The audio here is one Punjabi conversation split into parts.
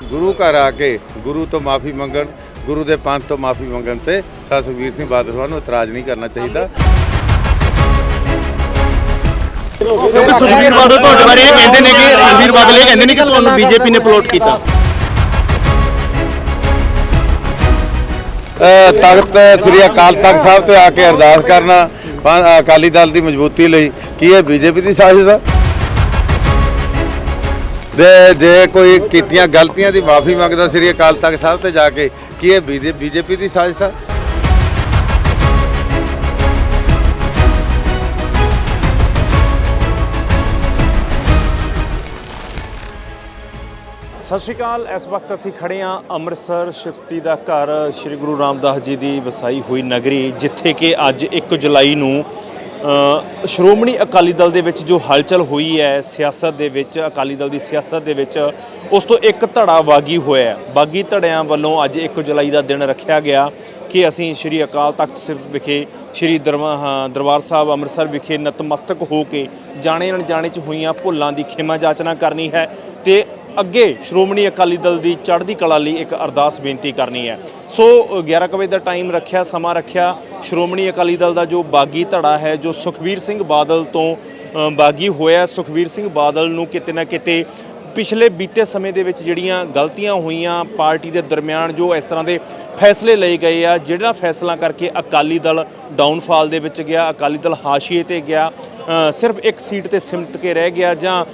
ਗੁਰੂ ਘਰ ਆ ਕੇ ਗੁਰੂ ਤੋਂ ਮਾਫੀ ਮੰਗਣ ਗੁਰੂ ਦੇ ਪੰਥ ਤੋਂ ਮਾਫੀ ਮੰਗਣ ਤੇ ਸਾ ਸੁਖਬੀਰ ਸਿੰਘ ਬਾਦਲ ਸਾਹਿਬ ਨੂੰ ਇਤਰਾਜ਼ ਨਹੀਂ ਕਰਨਾ ਚਾਹੀਦਾ। ਕਿਉਂਕਿ ਸੁਖਬੀਰ ਬਾਦਲ ਤੁਹਾਡੇ ਬਾਰੇ ਇਹ ਕਹਿੰਦੇ ਨੇ ਕਿ ਸੁਖਬੀਰ ਬਾਦਲ ਇਹ ਕਹਿੰਦੇ ਨੇ ਕਿ ਤੁਹਾਨੂੰ ਬੀਜੇਪੀ ਨੇ ਪਲੋਟ ਕੀਤਾ। ਤਖਤ ਸ੍ਰੀ ਅਕਾਲ ਤਖਤ ਸਾਹਿਬ ਤੇ ਆ ਕੇ ਅਰਦਾਸ ਕਰਨਾ ਅਕਾਲੀ ਦਲ ਦੀ ਮਜ਼ਬੂਤੀ ਲਈ। ਕੀ ਇਹ ਬੀਜੇਪੀ ਦੀ ਸਾਜ਼ਿਸ਼ ਆ? ਦੇ ਜੇ ਕੋਈ ਕੀਤੀਆਂ ਗਲਤੀਆਂ ਦੀ ਮਾਫੀ ਮੰਗਦਾ ਸ੍ਰੀ ਅਕਾਲ ਤਖਤ ਸਾਹਿਬ ਤੇ ਜਾ ਕੇ, ਕੀ ਇਹ ਬੀਜੇਪੀ ਦੀ ਸਾਜ਼ਿਸ਼ ਆ? ਸਤਿ ਸ਼੍ਰੀ ਅਕਾਲ। ਇਸ ਵਕਤ ਅਸੀਂ ਖੜੇ ਹਾਂ ਅੰਮ੍ਰਿਤਸਰ ਸ਼ਿਫਤੀ ਦਾ ਘਰ। ਸ੍ਰੀ ਗੁਰੂ ਰਾਮਦਾਸ ਜੀ ਦੀ ਵਸਾਈ ਹੋਈ ਨਗਰੀ, ਜਿੱਥੇ ਕਿ ਅੱਜ 1 ਜੁਲਾਈ ਨੂੰ ਸ਼੍ਰੋਮਣੀ ਅਕਾਲੀ ਦਲ ਦੇ ਵਿੱਚ ਜੋ ਹਲਚਲ ਹੋਈ ਹੈ, ਸਿਆਸਤ ਦੇ ਵਿੱਚ, ਅਕਾਲੀ ਦਲ ਦੀ ਸਿਆਸਤ ਦੇ ਵਿੱਚ, ਉਸ ਤੋਂ ਇੱਕ ਧੜਾ ਬਾਗੀ ਹੋਇਆ ਬਾਗੀ ਧੜਿਆਂ ਵੱਲੋਂ ਅੱਜ 1 ਜੁਲਾਈ ਦਾ ਦਿਨ ਰੱਖਿਆ ਗਿਆ ਕਿ ਅਸੀਂ ਸ੍ਰੀ ਅਕਾਲ ਤਖਤ ਸਾਹਿਬ ਵਿਖੇ, ਸ੍ਰੀ ਦਰਮਾ- ਦਰਬਾਰ ਸਾਹਿਬ ਅੰਮ੍ਰਿਤਸਰ ਵਿਖੇ ਨਤਮਸਤਕ ਹੋ ਕੇ ਜਾਣੇ ਅਣਜਾਣੇ ਚ ਹੋਈਆਂ ਭੁੱਲਾਂ ਦੀ ਖਿਮਾ ਜਾਚਨਾ ਕਰਨੀ ਹੈ ਤੇ ਅੱਗੇ ਸ਼੍ਰੋਮਣੀ ਅਕਾਲੀ ਦਲ ਦੀ ਚੜ੍ਹਦੀ ਕਲਾ ਲਈ ਇੱਕ ਅਰਦਾਸ ਬੇਨਤੀ ਕਰਨੀ ਹੈ। ਸੋ ਅ, 11 ਕੁ ਵਜੇ ਦਾ ਟਾਈਮ ਰੱਖਿਆ ਸਮਾਂ ਰੱਖਿਆ ਸ਼੍ਰੋਮਣੀ ਅਕਾਲੀ ਦਲ ਦਾ ਜੋ ਬਾਗੀ ਧੜਾ ਹੈ ਜੋ ਸੁਖਬੀਰ ਸਿੰਘ ਬਾਦਲ ਤੋਂ ਬਾਗੀ ਹੋਇਆ ਸੁਖਬੀਰ ਸਿੰਘ ਬਾਦਲ ਨੂੰ ਕਿਤੇ ਨਾ ਕਿਤੇ ਪਿਛਲੇ ਬੀਤੇ ਸਮੇਂ ਦੇ ਵਿੱਚ ਜਿਹੜੀਆਂ ਗਲਤੀਆਂ ਹੋਈਆਂ ਪਾਰਟੀ ਦੇ ਦਰਮਿਆਨ ਜੋ ਇਸ ਤਰ੍ਹਾਂ ਦੇ ਫੈਸਲੇ ਲਏ ਗਏ ਆ ਜਿਹੜਾ ਫੈਸਲਾ ਕਰਕੇ ਅਕਾਲੀ ਦਲ ਡਾਊਨਫਾਲ ਦੇ ਵਿੱਚ ਗਿਆ ਅਕਾਲੀ ਦਲ ਹਾਸ਼ੀਏ ਤੇ ਗਿਆ ਸਿਰਫ ਇੱਕ ਸੀਟ ਤੇ ਸਿਮਟ ਕੇ ਰਹਿ ਗਿਆ ਜਾਂ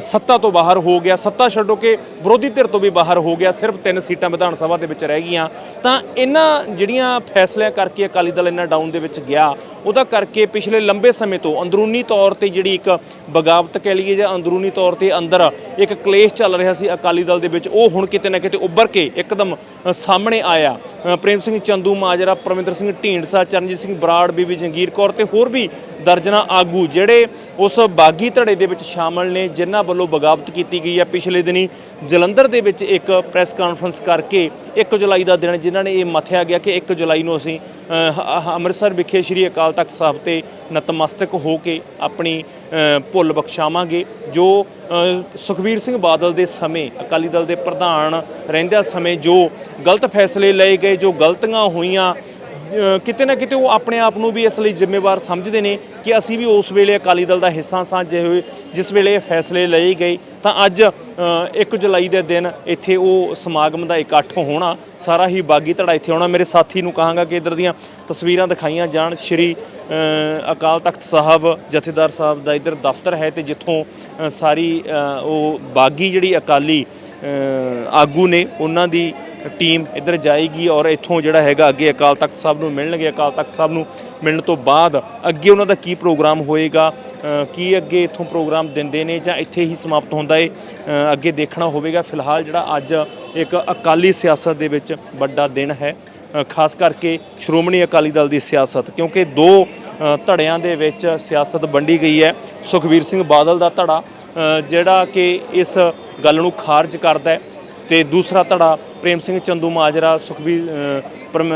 ਸੱਤਾ ਤੋਂ ਬਾਹਰ ਹੋ ਗਿਆ। ਸੱਤਾ ਛੱਡੋ ਕਿ ਵਿਰੋਧੀ ਧਿਰ ਤੋਂ ਵੀ ਬਾਹਰ ਹੋ ਗਿਆ। ਸਿਰਫ ਤਿੰਨ ਸੀਟਾਂ ਵਿਧਾਨ ਸਭਾ ਦੇ ਵਿੱਚ ਰਹਿ ਗਈਆਂ। ਤਾਂ ਇਹਨਾਂ ਜਿਹੜੀਆਂ ਫੈਸਲਿਆਂ ਕਰਕੇ ਅਕਾਲੀ ਦਲ ਇੰਨਾ ਡਾਊਨ ਦੇ ਵਿੱਚ ਗਿਆ, ਉਹਦਾ ਕਰਕੇ ਪਿਛਲੇ ਲੰਬੇ ਸਮੇਂ ਤੋਂ ਅੰਦਰੂਨੀ ਤੌਰ ਤੇ ਜਿਹੜੀ ਇੱਕ ਬਗਾਵਤ ਕਹਿ ਲਈਏ ਜਾਂ ਅੰਦਰੂਨੀ ਤੌਰ ਤੇ ਅੰਦਰ ਇੱਕ ਕਲੇਸ਼ ਚੱਲ ਰਿਹਾ ਸੀ ਅਕਾਲੀ ਦਲ ਦੇ ਵਿੱਚ, ਉਹ ਹੁਣ ਕਿਤੇ ਨਾ ਕਿਤੇ ਉੱਭਰ ਕੇ ਇੱਕਦਮ ਸਾਹਮਣੇ ਆਇਆ। ਪ੍ਰੇਮ ਸਿੰਘ ਚੰਦੂ, ਮਾਜਰਾ, ਪਰਮਿੰਦਰ ਸਿੰਘ ਢੀਂਡਸਾ, ਚਰਨਜੀਤ ਸਿੰਘ ਬਰਾੜ, ਬੀਬੀ ਜੰਗੀਰ ਕੌਰ ਤੇ ਹੋਰ ਵੀ ਦਰਜਨਾ ਆਗੂ ਜਿਹੜੇ ਉਸ ਬਾਗੀ ਧੜੇ ਦੇ ਵਿੱਚ ਸ਼ਾਮਲ ਨੇ ਜਿਨ੍ਹਾਂ ਵੱਲੋਂ ਬਗਾਵਤ ਕੀਤੀ ਗਈ ਹੈ। ਪਿਛਲੇ ਦਿਨੀ ਜਲੰਧਰ ਦੇ ਵਿੱਚ ਇੱਕ ਪ੍ਰੈਸ ਕਾਨਫਰੰਸ ਕਰਕੇ 1 ਜੁਲਾਈ ਦਾ ਦਿਨ ਜਿਨ੍ਹਾਂ ਨੇ ਇਹ ਮਥਿਆ ਗਿਆ ਕਿ 1 ਜੁਲਾਈ ਨੂੰ ਅਸੀਂ ਅ, ਅੰਮ੍ਰਿਤਸਰ ਵਿਖੇ ਸ੍ਰੀ ਅਕਾਲ ਤਖਤ ਸਾਹਿਬ ਤੇ ਨਤਮਸਤਕ ਹੋ ਕੇ ਆਪਣੀ ਭੁੱਲ ਬਖਸ਼ਾਵਾਂਗੇ ਜੋ ਸੁਖਬੀਰ ਸਿੰਘ ਬਾਦਲ ਦੇ ਸਮੇਂ ਅਕਾਲੀ ਦਲ ਦੇ ਪ੍ਰਧਾਨ ਰਹਿੰਦਿਆਂ ਸਮੇਂ ਜੋ ਗਲਤ ਫੈਸਲੇ ਲਏ ਗਏ ਜੋ ਗਲਤੀਆਂ ਹੋਈਆਂ ਕਿਤੇ ਨਾ ਕਿਤੇ ਉਹ ਆਪਣੇ ਆਪ ਨੂੰ ਵੀ ਇਸ ਲਈ ਜ਼ਿੰਮੇਵਾਰ ਸਮਝਦੇ ਨੇ ਕਿ ਅਸੀਂ ਵੀ ਉਸ ਵੇਲੇ ਅਕਾਲੀ ਦਲ ਦਾ ਹਿੱਸਾ ਸਾਂ ਜੇ ਹੋਏ, ਜਿਸ ਵੇਲੇ ਇਹ ਫੈਸਲੇ ਲਏ ਗਏ, ਤਾਂ ਅੱਜ 1 ਜੁਲਾਈ ਦੇ ਦਿਨ ਇੱਥੇ ਉਹ ਸਮਾਗਮ ਦਾ ਇਕੱਠ ਹੋਣਾ, ਸਾਰਾ ਹੀ ਬਾਗੀ ਧੜਾ ਇੱਥੇ ਆਉਣਾ। ਮੇਰੇ ਸਾਥੀ ਨੂੰ ਕਹਾਂਗਾ ਕਿ ਇਧਰ ਦੀਆਂ ਤਸਵੀਰਾਂ ਦਿਖਾਈਆਂ ਜਾਣ। ਸ਼੍ਰੀ ਅਕਾਲ ਤਖਤ ਸਾਹਿਬ, ਜਥੇਦਾਰ ਸਾਹਿਬ ਦਾ ਇਧਰ ਦਫ਼ਤਰ ਹੈ ਤੇ ਜਿੱਥੋਂ ਸਾਰੀ ਉਹ ਬਾਗੀ ਜਿਹੜੀ ਅਕਾਲੀ ਆਗੂ ਨੇ, ਉਹਨਾਂ ਦੀ ਟੀਮ ਇੱਧਰ ਜਾਏਗੀ ਔਰ ਇੱਥੋਂ ਜਿਹੜਾ ਹੈਗਾ ਅੱਗੇ ਅਕਾਲ ਤਖਤ ਸਾਹਿਬ ਨੂੰ ਮਿਲਣਗੇ। ਅਕਾਲ ਤਖਤ ਸਾਹਿਬ ਨੂੰ ਮਿਲਣ ਤੋਂ ਬਾਅਦ ਅੱਗੇ ਉਹਨਾਂ ਦਾ ਕੀ ਪ੍ਰੋਗਰਾਮ ਹੋਏਗਾ? ਕੀ ਅੱਗੇ ਇੱਥੋਂ ਪ੍ਰੋਗਰਾਮ ਦਿੰਦੇ ਨੇ ਜਾਂ ਇੱਥੇ ਹੀ ਸਮਾਪਤ ਹੁੰਦਾ ਏ? ਅੱਗੇ ਦੇਖਣਾ ਹੋਵੇਗਾ। ਫਿਲਹਾਲ ਜਿਹੜਾ ਅੱਜ ਇੱਕ ਅਕਾਲੀ ਸਿਆਸਤ ਦੇ ਵਿੱਚ ਵੱਡਾ ਦਿਨ ਹੈ। ਖਾਸ ਕਰਕੇ ਸ਼੍ਰੋਮਣੀ ਅਕਾਲੀ ਦਲ ਦੀ ਸਿਆਸਤ, ਕਿਉਂਕਿ ਦੋ ਧੜਿਆਂ ਦੇ ਵਿੱਚ ਸਿਆਸਤ ਵੰਡੀ ਗਈ ਹੈ। ਸੁਖਬੀਰ ਸਿੰਘ ਬਾਦਲ ਦਾ ਧੜਾ ਜਿਹੜਾ ਕਿ ਇਸ ਗੱਲ ਨੂੰ ਖਾਰਜ ਕਰਦਾ ਹੈ। ਤੇ ਦੂਸਰਾ ਧੜਾ ਪ੍ਰੇਮ ਸਿੰਘ ਚੰਦੂ ਮਾਜਰਾ, ਸੁਖਬੀਰ ਪਰਮ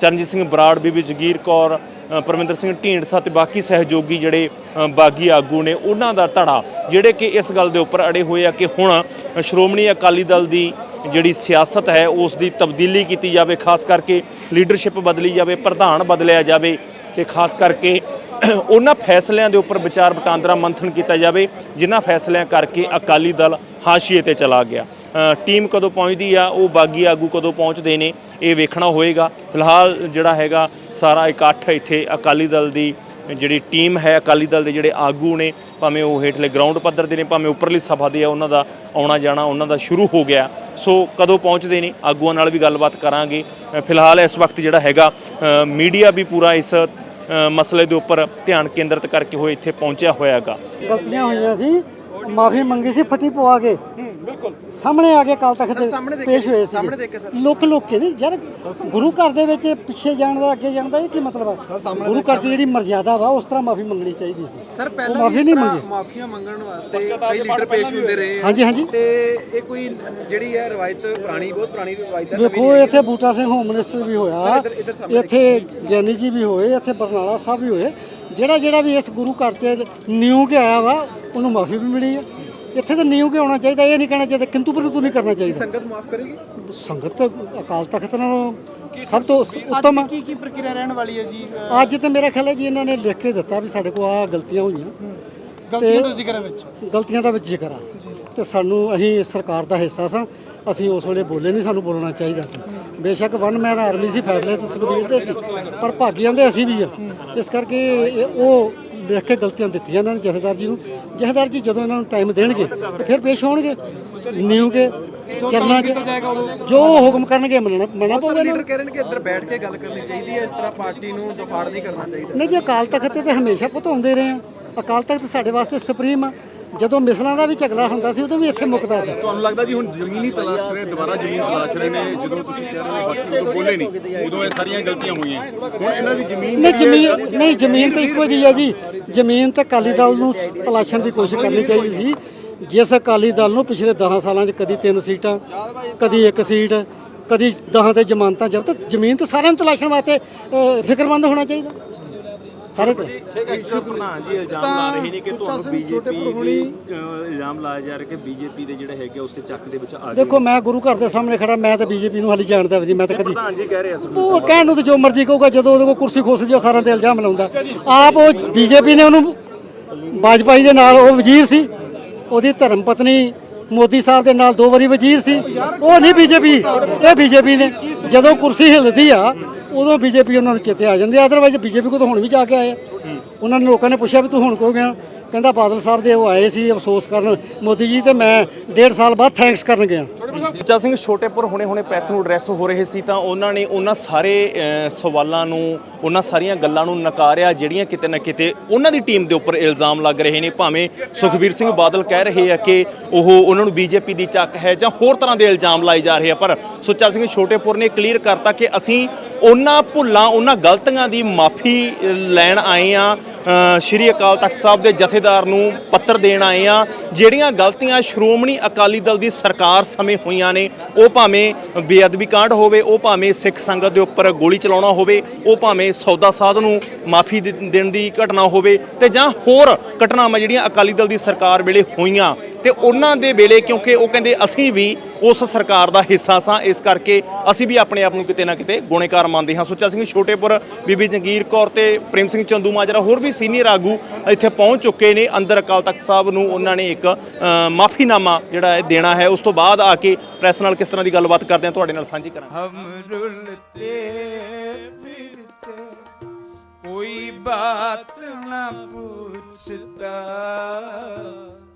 ਚਰਨਜੀਤ ਸਿੰਘ ਬਰਾੜ, ਬੀਬੀ ਜਗੀਰ ਕੌਰ ਪਰਮਿੰਦਰ ਸਿੰਘ ਢੀਂਡਸਾ ਤੇ ਬਾਕੀ ਸਹਿਯੋਗੀ ਜਿਹੜੇ ਬਾਗੀ ਆਗੂ ਨੇ, ਉਹਨਾਂ ਦਾ ਧੜਾ, ਜਿਹੜੇ ਕਿ ਇਸ ਗੱਲ ਦੇ ਉੱਪਰ ਅੜੇ ਹੋਏ ਆ ਕਿ ਹੁਣ ਸ਼੍ਰੋਮਣੀ ਅਕਾਲੀ ਦਲ ਦੀ ਜਿਹੜੀ ਸਿਆਸਤ ਹੈ, ਉਸ ਦੀ ਤਬਦੀਲੀ ਕੀਤੀ ਜਾਵੇ, ਖਾਸ ਕਰਕੇ ਲੀਡਰਸ਼ਿਪ ਬਦਲੀ ਜਾਵੇ, ਪ੍ਰਧਾਨ ਬਦਲਿਆ ਜਾਵੇ, ਤੇ ਖਾਸ ਕਰਕੇ ਉਹਨਾਂ ਫੈਸਲਿਆਂ ਦੇ ਉੱਪਰ ਵਿਚਾਰ ਵਟਾਂਦਰਾ ਮੰਥਨ ਕੀਤਾ ਜਾਵੇ, ਜਿਨ੍ਹਾਂ ਫੈਸਲਿਆਂ ਕਰਕੇ ਅਕਾਲੀ ਦਲ ਹਾਸ਼ੀਏ ਤੇ ਚਲਾ ਗਿਆ। ਟੀਮ ਕਦੋਂ ਪਹੁੰਚਦੀ ਆ, ਉਹ ਬਾਗੀ ਆਗੂ ਕਦੋਂ ਪਹੁੰਚਦੇ ਨੇ, ਇਹ ਵੇਖਣਾ ਹੋਏਗਾ। ਫਿਲਹਾਲ ਜਿਹੜਾ ਹੈਗਾ, ਸਾਰਾ ਇਕੱਠ ਇੱਥੇ ਅਕਾਲੀ ਦਲ ਦੀ, ਜਿਹੜੀ ਟੀਮ ਹੈ, ਅਕਾਲੀ ਦਲ ਦੇ ਜਿਹੜੇ ਆਗੂ ਨੇ, ਭਾਵੇਂ ਉਹ ਹੇਠਲੇ ਗਰਾਊਂਡ ਪੱਧਰ ਦੇ ਨੇ, ਭਾਵੇਂ ਉੱਪਰਲੀ ਸਭਾ ਦੇ ਆ, ਉਹਨਾਂ ਦਾ ਆਉਣਾ ਜਾਣਾ, ਉਹਨਾਂ ਦਾ ਸ਼ੁਰੂ ਹੋ ਗਿਆ। ਸੋ ਕਦੋਂ ਪਹੁੰਚਦੇ ਨੇ, ਆਗੂਆਂ ਨਾਲ ਵੀ ਗੱਲਬਾਤ ਕਰਾਂਗੇ। ਫਿਲਹਾਲ ਇਸ ਵਕਤ ਜਿਹੜਾ ਹੈਗਾ ਮੀਡੀਆ ਵੀ ਪੂਰਾ ਇਸ ਮਸਲੇ ਦੇ ਉੱਪਰ ਧਿਆਨ ਕੇਂਦਰਿਤ ਕਰਕੇ ਹੋਏ, ਇੱਥੇ ਪਹੁੰਚਿਆ ਹੋਇਆ ਹੈਗਾ ਗਲਤੀਆਂ ਹੋਈਆਂ ਸੀ, ਮਾਫੀ ਮੰਗੀ ਸੀ ਫਤੀ ਪਵਾ ਕੇ। ਬਿਲਕੁਲ। ਸਾਹਮਣੇ ਆ ਕੇ ਕਾਲ ਤਖਤ ਸਾਹਮਣੇ ਦੇਖੇ ਪੇਸ਼ ਹੋਏ ਸੀ ਸਾਹਮਣੇ ਦੇਖੇ ਸਰ। ਲੁੱਕ ਲੁੱਕ ਕੇ ਨਹੀਂ ਯਾਰ ਗੁਰੂ ਘਰ ਦੇ ਵਿੱਚ ਪਿੱਛੇ ਜਾਣ ਦਾ ਅੱਗੇ ਜਾਣ ਦਾ ਇਹ ਕੀ ਮਤਲਬ ਹੈ ਗੁਰੂ ਘਰ ਦੀ ਜਿਹੜੀ ਮਰਜ਼ਾਦਾ ਵਾ ਉਸ ਤਰ੍ਹਾਂ ਮਾਫੀ ਮੰਗਣੀ ਚਾਹੀਦੀ ਸੀ। ਸਰ ਪਹਿਲਾਂ ਮਾਫੀ ਨਹੀਂ ਮੰਗੀ। ਮਾਫੀਆਂ ਮੰਗਣ ਵਾਸਤੇ ਕਈ ਲੀਡਰ ਪੇਸ਼ ਹੁੰਦੇ ਰਹੇ ਆ। ਹਾਂਜੀ, ਹਾਂਜੀ। ਤੇ ਇਹ ਕੋਈ ਜਿਹੜੀ ਹੈ ਰਵਾਇਤ ਪੁਰਾਣੀ ਬਹੁਤ ਪੁਰਾਣੀ ਰਵਾਇਤ ਹੈ ਵੇਖੋ ਇੱਥੇ ਬੂਟਾ ਸਿੰਘ ਹੋਮ ਮਿਨਿਸਟਰ ਵੀ ਹੋਇਆ ਇੱਥੇ ਗਿਆਨੀ ਜੀ ਵੀ ਹੋਏ ਇੱਥੇ ਬਰਨਾਲਾ ਸਾਹਿਬ ਵੀ ਹੋਏ। ਜਿਹੜਾ ਜਿਹੜਾ ਵੀ ਇਸ ਗੁਰੂ ਘਰ 'ਚ ਨਿਊ ਕੇ ਆਇਆ ਵਾ ਉਹਨੂੰ ਮਾਫੀ ਵੀ ਮਿਲੀ ਆ। ਇੱਥੇ ਤਾਂ ਨਿਊ ਕੇ ਆਉਣਾ ਚਾਹੀਦਾ? ਇਹ ਨਹੀਂ ਕਹਿਣਾ ਚਾਹੀਦਾ ਕਿੰਤੂ ਪਰੰਤੂ ਨਹੀਂ ਕਰਨਾ ਚਾਹੀਦਾ। ਸੰਗਤ ਮਾਫ ਕਰੇਗੀ? ਸੰਗਤ ਅਕਾਲ ਤਖਤ ਨਾਲੋਂ ਸਭ ਤੋਂ ਸ- ਉੱਤਮ ਆ। ਕੀ ਕੀ ਪ੍ਰਕਿਰਿਆ ਰਹਿਣ ਵਾਲੀ ਹੈ ਜੀ? ਅੱਜ ਤੇ ਮੇਰਾ ਖਿਆਲ ਹੈ ਜੀ ਇਹਨਾਂ ਨੇ ਲਿਖ ਕੇ ਦਿੱਤਾ ਵੀ ਸਾਡੇ ਕੋਲ ਆ ਗਲਤੀਆਂ ਹੋਈਆਂ। ਗਲਤੀਆਂ ਦਾ ਜ਼ਿਕਰ ਹੈ ਵਿੱਚ? ਗਲਤੀਆਂ ਦਾ ਵਿੱਚ ਜ਼ਿਕਰ ਆ। ਤੇ ਸਾਨੂੰ ਅਸੀਂ ਸਰਕਾਰ ਦਾ ਹਿੱਸਾ ਸਾਂ ਅਸੀਂ ਉਸ ਵੇਲੇ ਬੋਲੇ ਨਹੀਂ ਸਾਨੂੰ ਬੋਲਣਾ ਚਾਹੀਦਾ ਸੀ। ਬੇਸ਼ੱਕ ਵਨ ਮੈਨ ਆਰਮੀ ਸੀ ਫੈਸਲੇ ਤੇ ਸੁਖਬੀਰ ਦੇ ਸੀ ਪਰ ਭਾਗੀਆਂ ਦੇ ਅਸੀਂ ਵੀ ਆ। ਇਸ ਕਰਕੇ ਇਹ- ਉਹ ਲਿਖ ਕੇ ਗਲਤੀਆਂ ਦਿੱਤੀਆਂ ਇਹਨਾਂ ਨੇ ਜਥੇਦਾਰ ਜੀ ਨੂੰ। ਜਥੇਦਾਰ ਜੀ ਜਦੋਂ ਇਹਨਾਂ ਨੂੰ ਟਾਈਮ ਦੇਣਗੇ ਤੇ ਫਿਰ ਪੇਸ਼ ਹੋਣਗੇ। ਨਿਊ ਕੇ ਚਰਨਾਂ 'ਚ ਜੋ ਹੁਕਮ ਕਰਨਗੇ ਮੰਨਣਾ ਮੰਨਣਾ ਪਊਗਾ ਇਹਨਾਂ ਲੀਡਰ ਨੂੰ। ਕਹਿ ਰਹੇ ਨੇ ਕਿ ਇੱਧਰ ਬੈਠ ਕੇ ਗੱਲ ਕਰਨੀ ਚਾਹੀਦੀ ਹੈ ਇਸ ਤਰ੍ਹਾਂ ਪਾਰਟੀ ਨੂੰ ਦਫਾੜ ਨਹੀਂ ਕਰਨਾ ਚਾਹੀਦਾ। ਨਹੀਂ ਜੀ ਅਕਾਲ ਤਖਤ ਤੇ ਹਮੇਸ਼ਾ ਪੁੱਤ ਆਉਂਦੇ ਰਹੇ ਆ। ਅਕਾਲ ਤਖਤ ਸਾਡੇ ਵਾਸਤੇ ਸੁਪਰੀਮ ਆ। ਜਦੋਂ ਮਿਸਲਾਂ ਦਾ ਵੀ ਝਗੜਾ ਹੁੰਦਾ ਸੀ ਉਦੋਂ ਵੀ ਇੱਥੇ ਮੁੱਕਦਾ ਸੀ। ਤੁਹਾਨੂੰ ਲੱਗਦਾ ਜੀ ਹੁਣ ਜ਼ਮੀਨੀ ਤਲਾਸ਼ ਰਹੇ ਦੁਬਾਰਾ ਜ਼ਮੀਨ ਤਲਾਸ਼ ਰਹੇ ਨੇ ਜਦੋਂ ਤੁਸੀਂ ਕਹਿ ਰਹੇ ਹੋ ਬਾਕੀ ਉਦੋਂ ਬੋਲੇ ਨਹੀਂ ਉਦੋਂ ਇਹ ਸਾਰੀਆਂ ਗਲਤੀਆਂ ਹੋਈਆਂ। ਹੁਣ ਇਹਨਾਂ ਦੀ ਜ਼ਮੀਨ ਨਹੀਂ ਜ਼ਮੀਨ ਨਹੀਂ ਜ਼ਮੀਨ ਤਾਂ ਇੱਕੋ ਜਿਹੀ ਆ ਜੀ। ਜ਼ਮੀਨ ਤਾਂ ਅਕਾਲੀ ਦਲ ਨੂੰ ਤਲਾਸ਼ਣ ਦੀ ਕੋਸ਼ਿਸ਼ ਕਰਨੀ ਚਾਹੀਦੀ ਸੀ। ਜਿਸ ਅਕਾਲੀ ਦਲ ਨੂੰ ਪਿਛਲੇ 10 ਸਾਲਾਂ 'ਚ ਕਦੀ ਤਿੰਨ ਸੀਟਾਂ ਕਦੀ ਇੱਕ ਸੀਟ ਕਦੀ 10 ਤੇ ਜ਼ਮਾਨਤਾਂ ਜ਼ਬਤ ਜ਼ਮੀਨ ਤਾਂ ਸਾਰਿਆਂ ਨੂੰ ਤਲਾਸ਼ਣ ਵਾਸਤੇ ਫਿਕਰਮੰਦ ਹੋਣਾ ਚਾਹੀਦਾ। ਸਾਰੇ ਤਰ੍ਹਾਂ ਪ੍ਰਧਾਨ ਜੀ ਇਲਜ਼ਾਮ ਲਾ ਰਹੇ ਨੇ ਕਿ ਤੁਹਾਨੂੰ ਬੀਜੇਪੀ ਦੀ ਇਲਜ਼ਾਮ ਲਾਇਆ ਜਾ ਰਿਹਾ ਕਿ ਬੀਜੇਪੀ ਦੇ ਜਿਹੜੇ ਹੈਗੇ ਉਸ ਤੇ ਚੱਕ ਦੇ ਵਿੱਚ ਆ ਗਏ ਦੇਖੋ ਮੈਂ ਗੁਰੂ ਘਰ ਦੇ ਸਾਹਮਣੇ ਖੜਾ ਮੈਂ ਤਾਂ ਬੀਜੇਪੀ ਨੂੰ ਹਾਲੀ ਜਾਣਦਾ ਵੀ ਨਹੀਂ ਮੈਂ ਤਾਂ ਕਦੀ ਪ੍ਰਧਾਨ ਜੀ ਕਹਿ ਰਹੇ ਆ ਉਹ ਕਹਿਣ ਨੂੰ ਤੇ ਜੋ ਮਰਜ਼ੀ ਕਹੂਗਾ ਜਦੋਂ ਉਹਦੇ ਕੋਲ ਕੁਰਸੀ ਖੋਸਦੀ ਆ ਸਾਰਿਆਂ ਤੇ ਇਲਜ਼ਾਮ ਲਾਉਂਦਾ। ਆਪ ਉਹ ਬੀਜੇਪੀ ਨੇ ਉਹਨੂੰ ਬਾਜਪਾਈ ਦੇ ਨਾਲ ਉਹ ਵਜ਼ੀਰ ਸੀ। ਉਹਦੀ ਧਰਮ ਪਤਨੀ ਮੋਦੀ ਸਾਹਿਬ ਦੇ ਨਾਲ ਦੋ ਵਾਰੀ ਵਜ਼ੀਰ ਸੀ। ਉਹ ਨਹੀਂ ਬੀਜੇਪੀ ਇਹ ਬੀਜੇਪੀ ਨੇ। ਜਦੋਂ ਕੁਰਸੀ ਹਿੱਲਦੀ ਆ ਉਦੋਂ ਬੀਜੇਪੀ ਉਹਨਾਂ ਨੂੰ ਚੇਤੇ ਆ ਜਾਂਦੇ ਆ। ਅਦਰਵਾਈਜ਼ ਬੀਜੇਪੀ ਕੋ ਤਾਂ ਹੁਣ ਵੀ ਜਾ ਕੇ ਆਏ ਆ। ਉਹਨਾਂ ਨੇ ਲੋਕਾਂ ਨੇ ਪੁੱਛਿਆ ਵੀ ਤੂੰ ਹੁਣ ਕੋ ਗਿਆ? ਕਹਿੰਦਾ ਬਾਦਲ ਸਾਹਿਬ ਦੇ ਉਹ ਆਏ ਸੀ ਅਫਸੋਸ ਕਰਨ ਮੋਦੀ ਜੀ ਤੇ ਮੈਂ ਡੇਢ ਸਾਲ ਬਾਅਦ ਥੈਂਕਸ ਕਰਨ ਗਿਆ। ਬੱਚਾ ਸਿੰਘ ਛੋਟੇਪੁਰ ਹੁਣੇ-ਹੁਣੇ ਪ੍ਰੈਸ ਨੂੰ ਐਡਰੈਸ ਹੋ ਰਹੇ ਸੀ ਤਾਂ ਉਹਨਾਂ ਨੇ ਉਹਨਾਂ ਸਾਰੇ ਅ, ਸਵਾਲਾਂ ਨੂੰ ਉਹਨਾਂ ਸਾਰੀਆਂ ਗੱਲਾਂ ਨੂੰ ਨਕਾਰਿਆ ਜਿਹੜੀਆਂ ਕਿਤੇ ਨਾ ਕਿਤੇ ਉਹਨਾਂ ਦੀ ਟੀਮ ਦੇ ਉੱਪਰ ਇਲਜ਼ਾਮ ਲੱਗ ਰਹੇ ਨੇ। ਭਾਵੇਂ ਸੁਖਬੀਰ ਸਿੰਘ ਬਾਦਲ ਕਹਿ ਰਹੇ ਆ ਕਿ ਉਹ ਉਹਨਾਂ ਨੂੰ ਬੀਜੇਪੀ ਦੀ ਚੱਕ ਹੈ ਜਾਂ ਹੋਰ ਤਰ੍ਹਾਂ ਦੇ ਇਲਜ਼ਾਮ ਲਾਏ ਜਾ ਰਹੇ ਆ ਪਰ ਸੁੱਚਾ ਸਿੰਘ ਛੋਟੇਪੁਰ ਨੇ ਕਲੀਅਰ ਕਰਤਾ ਕਿ ਅਸੀਂ ਉਹਨਾਂ ਭੁੱਲਾਂ, ਉਹਨਾਂ ਗਲਤੀਆਂ ਦੀ ਮਾਫੀ ਲੈਣ ਆਏ ਆ ਸ਼੍ਰੀ ਅਕਾਲ ਤਖਤ ਸਾਹਿਬ ਦੇ ਜਥੇਦਾਰ ਨੂੰ ਪੱਤਰ ਦੇਣ ਆਏ ਆ ਜਿਹੜੀਆਂ ਗਲਤੀਆਂ ਸ਼੍ਰੋਮਣੀ ਅਕਾਲੀ ਦਲ ਦੀ ਸਰਕਾਰ ਸਮੇਂ ਹੋਈਆਂ ਨੇ, ਉਹ ਭਾਵੇਂ ਬੇਅਦਬੀ ਕਾਂਡ ਹੋਵੇ, ਉਹ ਭਾਵੇਂ ਸਿੱਖ ਸੰਗਤ ਦੇ ਉੱਪਰ ਗੋਲੀ ਚਲਾਉਣਾ ਹੋਵੇ, ਉਹ ਭਾਵੇਂ ਸੌਦਾ ਸਾਧ ਨੂੰ ਮਾਫੀ ਦੇਣ ਦੀ ਘਟਨਾ ਹੋਵੇ ਤੇ ਜਾਂ ਹੋਰ ਘਟਨਾਵਾਂ ਜਿਹੜੀਆਂ ਅਕਾਲੀ ਦਲ ਦੀ ਸਰਕਾਰ ਵੇਲੇ ਹੋਈਆਂ ਤੇ ਉਹਨਾਂ ਦੇ ਵੇਲੇ ਕਿਉਂਕਿ ਉਹ ਕਹਿੰਦੇ ਅਸੀਂ ਵੀ ਉਸ ਸਰਕਾਰ ਦਾ ਹਿੱਸਾ ਸਾਂ, ਇਸ ਕਰਕੇ ਅਸੀਂ ਵੀ ਆਪਣੇ ਆਪ ਨੂੰ ਕਿਤੇ ਨਾ ਕਿਤੇ ਗੁਣੇਕਾਰ ਮੰਨਦੇ ਹਾਂ। ਸੁੱਚਾ ਸਿੰਘ ਛੋਟੇਪੁਰ, ਬੀਬੀ ਜੰਗੀਰ ਕੌਰ ਤੇ ਪ੍ਰੇਮ ਸਿੰਘ ਚੰਦੂ ਮਾਜਰਾ ਹੋਰ ਵੀ ਸੀਨੀਅਰ ਆਗੂ ਇੱਥੇ ਪਹੁੰਚ ਚੁੱਕੇ ਨੇ। ਅੰਦਰ ਅਕਾਲ ਤਖਤ ਸਾਹਿਬ ਨੂੰ ਉਹਨਾਂ ਨੇ ਇੱਕ ਮਾਫੀਨਾਮਾ ਜਿਹੜਾ ਹੈ ਦੇਣਾ ਹੈ। ਉਸ ਤੋਂ ਬਾਅਦ ਆ ਕੇ ਪ੍ਰੈਸ ਨਾਲ ਕਿਸ ਤਰ੍ਹਾਂ ਦੀ ਗੱਲਬਾਤ ਕਰਦੇ ਆ ਤੁਹਾਡੇ ਨਾਲ ਸਾਂਝੀ ਕਰਾਂ ਕੋਈ ਬਾਤ ਨਾ ਪੁੱਛਤਾ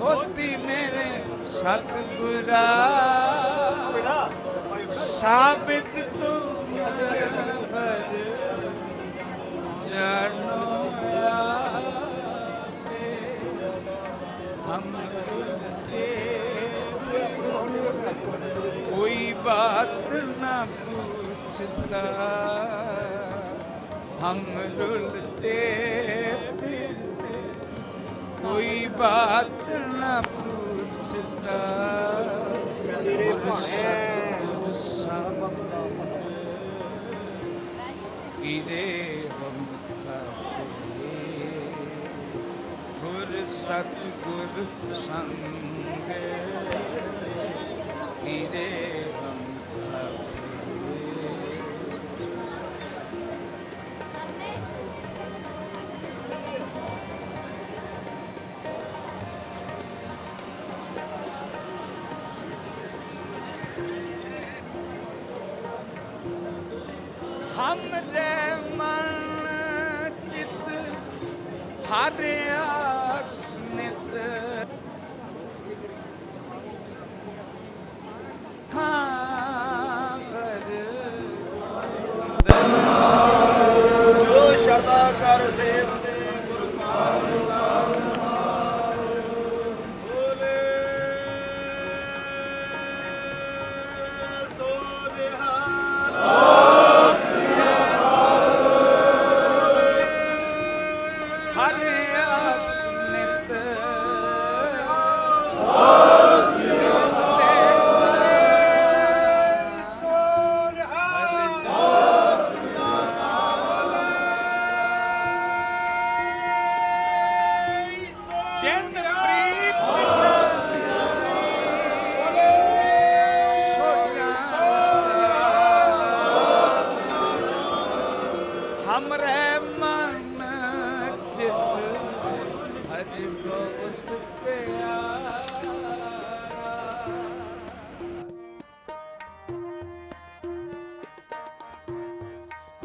होती मेरे सतगुरा साबित तुम कर जानो हम खुलते कोई बात न पूछता हम रुलते ਤੇ ਫਿਰਦੇ ਕੋਈ ਬਾਤ ਨਾ ਪੁੱਛਦਾ। ਮੇਰੇ ਭਾਣੇ। ਸਰਬਤ ਕੀਰੇ ਹਮ ਤਾਪੇ ਗੁਰ ਸਤ ਗੁਰ ਸੰਗ। ਕੀਰੇ ਕੱਢਿਆ ਸਨਿਤ ਖਾਂਗਰ ਜੋ ਸ਼ਰਦਾ ਕਰ ਸੇਵਦੇ ਗੁਰੂ ਕਾਲ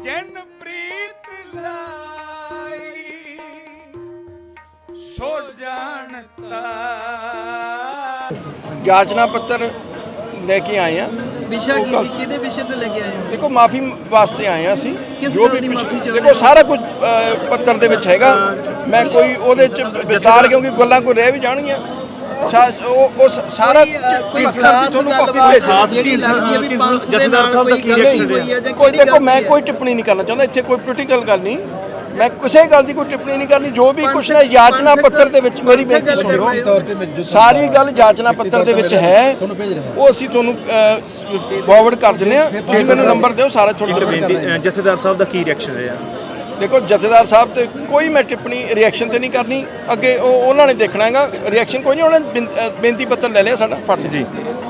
ਜਨ ਪ੍ਰੀਤ ਲਾਈ ਸੋ ਜਾਣਤਾ ਯਾਚਨਾ ਪੱਤਰ ਲੈ ਕੇ ਆਏ ਆ। ਵਿਸ਼ਾ ਕੀ ਕਿਹਦੇ ਵਿਸ਼ੇ ਤੇ ਲੈ ਕੇ ਆਏ ਹੋ? ਦੇਖੋ ਮਾਫੀ ਵਾਸਤੇ ਆਏ ਆ ਅਸੀਂ। ਜੋ ਵੀ ਦੇਖੋ ਸਾਰਾ ਕੁਝ ਪੱਤਰ ਦੇ ਵਿੱਚ ਹੈਗਾ। ਮੈਂ ਕੋਈ ਉਹਦੇ ਚ ਵਿਸਤਾਰ ਕਿਉਂਕਿ ਗੱਲਾਂ ਕੋਈ ਰਹਿ ਵੀ ਜਾਣਗੀਆਂ। ਸਾ- ਉਹ ਉਹ ਸ- ਸਾਰਾ ਕੋਈ, ਅ, ਕੋਈ ਪੱਤਰ ਖਾਸ ਤੁਹਾਨੂੰ ਗੱਲਬਾਤ ਕਾਪੀ ਭੇਜ ਜਿਹੜੀ ਲੱਗਦੀ ਹੈ ਵੀ ਪੰਥ ਦੇ ਜਥੇਦਾਰ ਨਾਲ ਸਾਹਿਬ ਦਾ ਕੋਈ ਕੀ ਗੱਲ reaction ਹੋਈ ਹੈ ਜਾਂ ਕੋਈ ਕਿਹੜੀ ਦੇਖੋ ਗੱਲ ਮੈਂ ਦੀ ਕੋਈ ਟਿੱਪਣੀ ਨਹੀਂ ਕਰਨਾ ਚਾਹੁੰਦਾ ਇੱਥੇ ਕੋਈ ਪੋਲੀਟੀਕਲ ਗੱਲ ਨਹੀਂ। ਮੈਂ ਕਿਸੇ ਗੱਲ ਦੀ ਕੋਈ ਟਿੱਪਣੀ ਨਹੀਂ ਕਰਨੀ ਜੋ ਵੀ ਕੁਛ ਨਾ ਯਾਚਨਾ ਪੱਤਰ ਦੇ ਵਿੱਚ ਮੇਰੀ ਬੇਨਤੀ ਸੁਣੋ। ਸਾਰੀ ਗੱਲ ਯਾਚਨਾ ਪੱਤਰ ਦੇ ਵਿੱਚ ਹੈ। ਉਹ ਅਸੀਂ ਤੁਹਾਨੂੰ ਫਾਰਵਰਡ ਕਰ ਦਿੰਦੇ ਆ ਤੁਸੀਂ ਮੈਨੂੰ ਨੰਬਰ ਦਿਓ ਸਾਰਾ ਤੁਹਾਡਾ ਬੇਨਤੀ ਅ, ਜਥੇਦਾਰ ਸਾਹਿਬ ਦਾ ਕੀ ਰਿਐਕਸ਼ਨ ਰਿਹਾ? ਦੇਖੋ ਜਥੇਦਾਰ ਸਾਹਿਬ ਤੇ ਕੋਈ ਮੈਂ ਟਿੱਪਣੀ ਰਿਐਕਸ਼ਨ ਤੇ ਨਹੀਂ ਕਰਨੀ। ਅੱਗੇ ਉਹ ਉਹਨਾਂ ਨੇ ਦੇਖਣਾ ਹੈਗਾ। ਰਿਐਕਸ਼ਨ ਕੋਈ ਨਹੀਂ ਉਹਨਾਂ ਨੇ ਬੇਨਤੀ ਪੱਤਰ ਲੈ ਲਿਆ ਸਾਡਾ ਫੜ ਜੀ।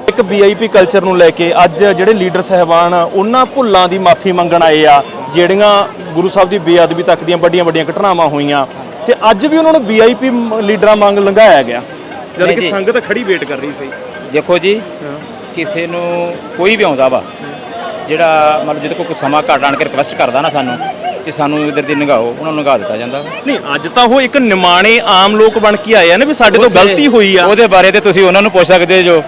ਇੱਕ ਵੀਆਈਪੀ ਕਲਚਰ ਨੂੰ ਲੈ ਕੇ ਅੱਜ ਜਿਹੜੇ ਲੀਡਰ ਸਹਿਬਾਨ ਉਹਨਾਂ ਭੁੱਲਾਂ ਦੀ ਮਾਫੀ ਮੰਗਣ ਆਏ ਆ ਜਿਹੜੀਆਂ ਗੁਰੂ ਸਾਹਿਬ ਦੀ ਬੇਅਦਬੀ ਤੱਕ ਦੀਆਂ ਵੱਡੀਆਂ ਵੱਡੀਆਂ ਘਟਨਾਵਾਂ ਹੋਈਆਂ। ਤੇ ਅੱਜ ਵੀ ਉਹਨਾਂ ਨੂੰ ਵੀਆਈਪੀ ਲੀਡਰਾਂ ਵਾਂਗ ਲੰਘਾਇਆ ਗਿਆ। ਜਦ ਕਿ। ਸੰਗਤ ਖੜੀ ਵੇਟ ਕਰ ਰਹੀ ਸੀ। ਦੇਖੋ ਜੀ ਕਿਸੇ ਨੂੰ ਕੋਈ ਵੀ ਆਉਂਦਾ ਵਾ ਜਿਹੜਾ ਮਤਲਬ ਜਿਹਦੇ ਕੋਲ ਕੋਈ ਸਮਾਂ ਘੱਟ ਆਣ ਕੇ ਰਿਕਵੈਸਟ ਕਰਦਾ ਨਾ ਸਾਨੂੰ ਕਿ ਸਾਨੂੰ ਇਧਰ ਦੀ ਨਿਗਾਹੋ ਉਹਨਾਂ ਨੂੰ ਨਿਗਾਹ ਦਿੱਤਾ ਜਾਂਦਾ। ਨਹੀਂ ਅੱਜ ਤਾਂ ਉਹ ਇੱਕ ਨਿਮਾਣੇ ਆਮ ਲੋਕ ਬਣ ਕੇ ਆਏ ਆ ਨਾ ਵੀ ਸਾਡੇ ਤੋਂ ਗਲਤੀ ਹੋਈ ਆ। ਉਹਦੇ ਬਾਰੇ ਤੇ ਤੁਸੀਂ ਉਹਨਾਂ ਨੂੰ ਪੁੱਛ ਸਕਦੇ ਜੋ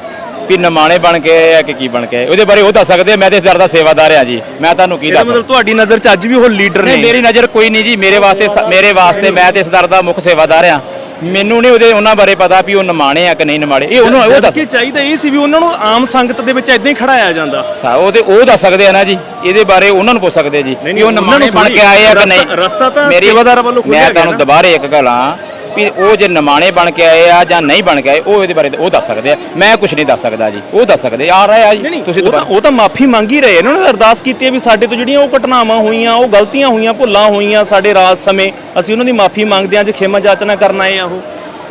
ਵੀ ਨਮਾਣੇ ਬਣ ਕੇ ਆਏ ਆ ਕਿ ਕੀ ਬਣ ਕੇ ਆਏ। ਉਹਦੇ ਬਾਰੇ ਉਹ ਦੱਸ ਸਕਦੇ ਆ, ਮੈਂ ਤੇ ਇਸ ਦਰ ਦਾ ਸੇਵਾਦਾਰ ਆ ਜੀ। ਮੈਂ ਤੁਹਾਨੂੰ ਕੀ ਦੱਸ? ਮਤਲਬ ਤੁਹਾਡੀ ਨਜ਼ਰ 'ਚ ਅੱਜ ਵੀ ਉਹ ਲੀਡਰ ਨੇ। ਮੇਰੀ ਨਜ਼ਰ ਕੋਈ ਨਹੀਂ ਜੀ। ਮੇਰੇ ਵਾਸਤੇ ਮੇਰੇ ਵਾਸਤੇ ਮੈਂ ਤੇ ਇਸ ਦਰ ਦਾ ਮੁੱਖ ਸੇਵਾਦਾਰ ਆ। ਮੈਨੂੰ ਨਹੀਂ ਉਹਦੇ ਉਹਨਾਂ ਬਾਰੇ ਪਤਾ ਵੀ ਉਹ ਨਮਾਣੇ ਆ ਕਿ ਨਹੀਂ ਨਮਾਣੇ ਇਹ ਉਹਨੂੰ ਉਹ ਦੱਸ ਕਿ ਚਾਹੀਦਾ ਇਹ ਸੀ ਵੀ ਉਹਨਾਂ ਨੂੰ ਆਮ ਸੰਗਤ ਦੇ ਵਿੱਚ ਇਦਾਂ ਹੀ ਖੜਾਇਆ ਜਾਂਦਾ ਸਾ ਉਹ ਤੇ ਉਹ ਦੱਸ ਸਕਦੇ ਆ ਨਾ ਜੀ ਇਹਦੇ ਬਾਰੇ ਉਹਨਾਂ ਨੂੰ ਪੁੱਛ ਸਕਦੇ ਜੀ ਵੀ ਉਹ ਨਮਾਣੇ ਬਣ। ਕੇ ਆਏ ਆ ਕਿ ਨਹੀਂ ਰਸਤਾ- ਤਾਂ ਮੇਰੀ- ਸੇਵਾਦਾਰਾਂ ਵੱਲੋਂ ਖੋਲ੍ਹਿਆ ਮੈਂ ਤੁਹਾਨੂੰ। ਦੁਬਾਰੇ ਇੱਕ ਗੱਲ ਆ ਵੀ ਉਹ ਜੇ ਨਮਾਣੇ ਬਣ ਕੇ ਆਏ ਆ ਜਾਂ ਨਹੀਂ ਬਣ ਕੇ ਆਏ ਉਹ ਇਹਦੇ ਬਾਰੇ ਉਹ ਦੱਸ ਸਕਦੇ ਆ। ਮੈਂ ਕੁਝ ਨਹੀਂ ਦੱਸ ਸਕਦਾ ਜੀ। ਉਹ ਦੱਸ ਸਕਦੇ ਆ ਰਹੇ ਆ ਜੀ। ਤੁਸੀਂ ਉਹ ਤਾਂ ਦੁਬਾਰਾ ਉਹ ਤਾਂ ਮਾਫੀ ਮੰਗ ਹੀ ਰਹੇ। ਇਹਨਾਂ ਨੇ ਅਰਦਾਸ ਕੀਤੀ ਹੈ ਵੀ ਸਾਡੇ ਤੋਂ ਜਿਹੜੀਆਂ ਉਹ ਘਟਨਾਵਾਂ ਹੋਈਆਂ ਉਹ ਗਲਤੀਆਂ ਹੋਈਆਂ ਭੁੱਲਾਂ ਹੋਈਆਂ ਸਾਡੇ ਰਾਜ ਸਮੇਂ ਅਸੀਂ ਉਹਨਾਂ ਦੀ ਮਾਫੀ ਮੰਗਦੇ ਹਾਂ ਅੱਜ ਖੇਮਾ ਜਾਚਨਾ ਕਰਨ ਆਏ ਆ ਉਹ।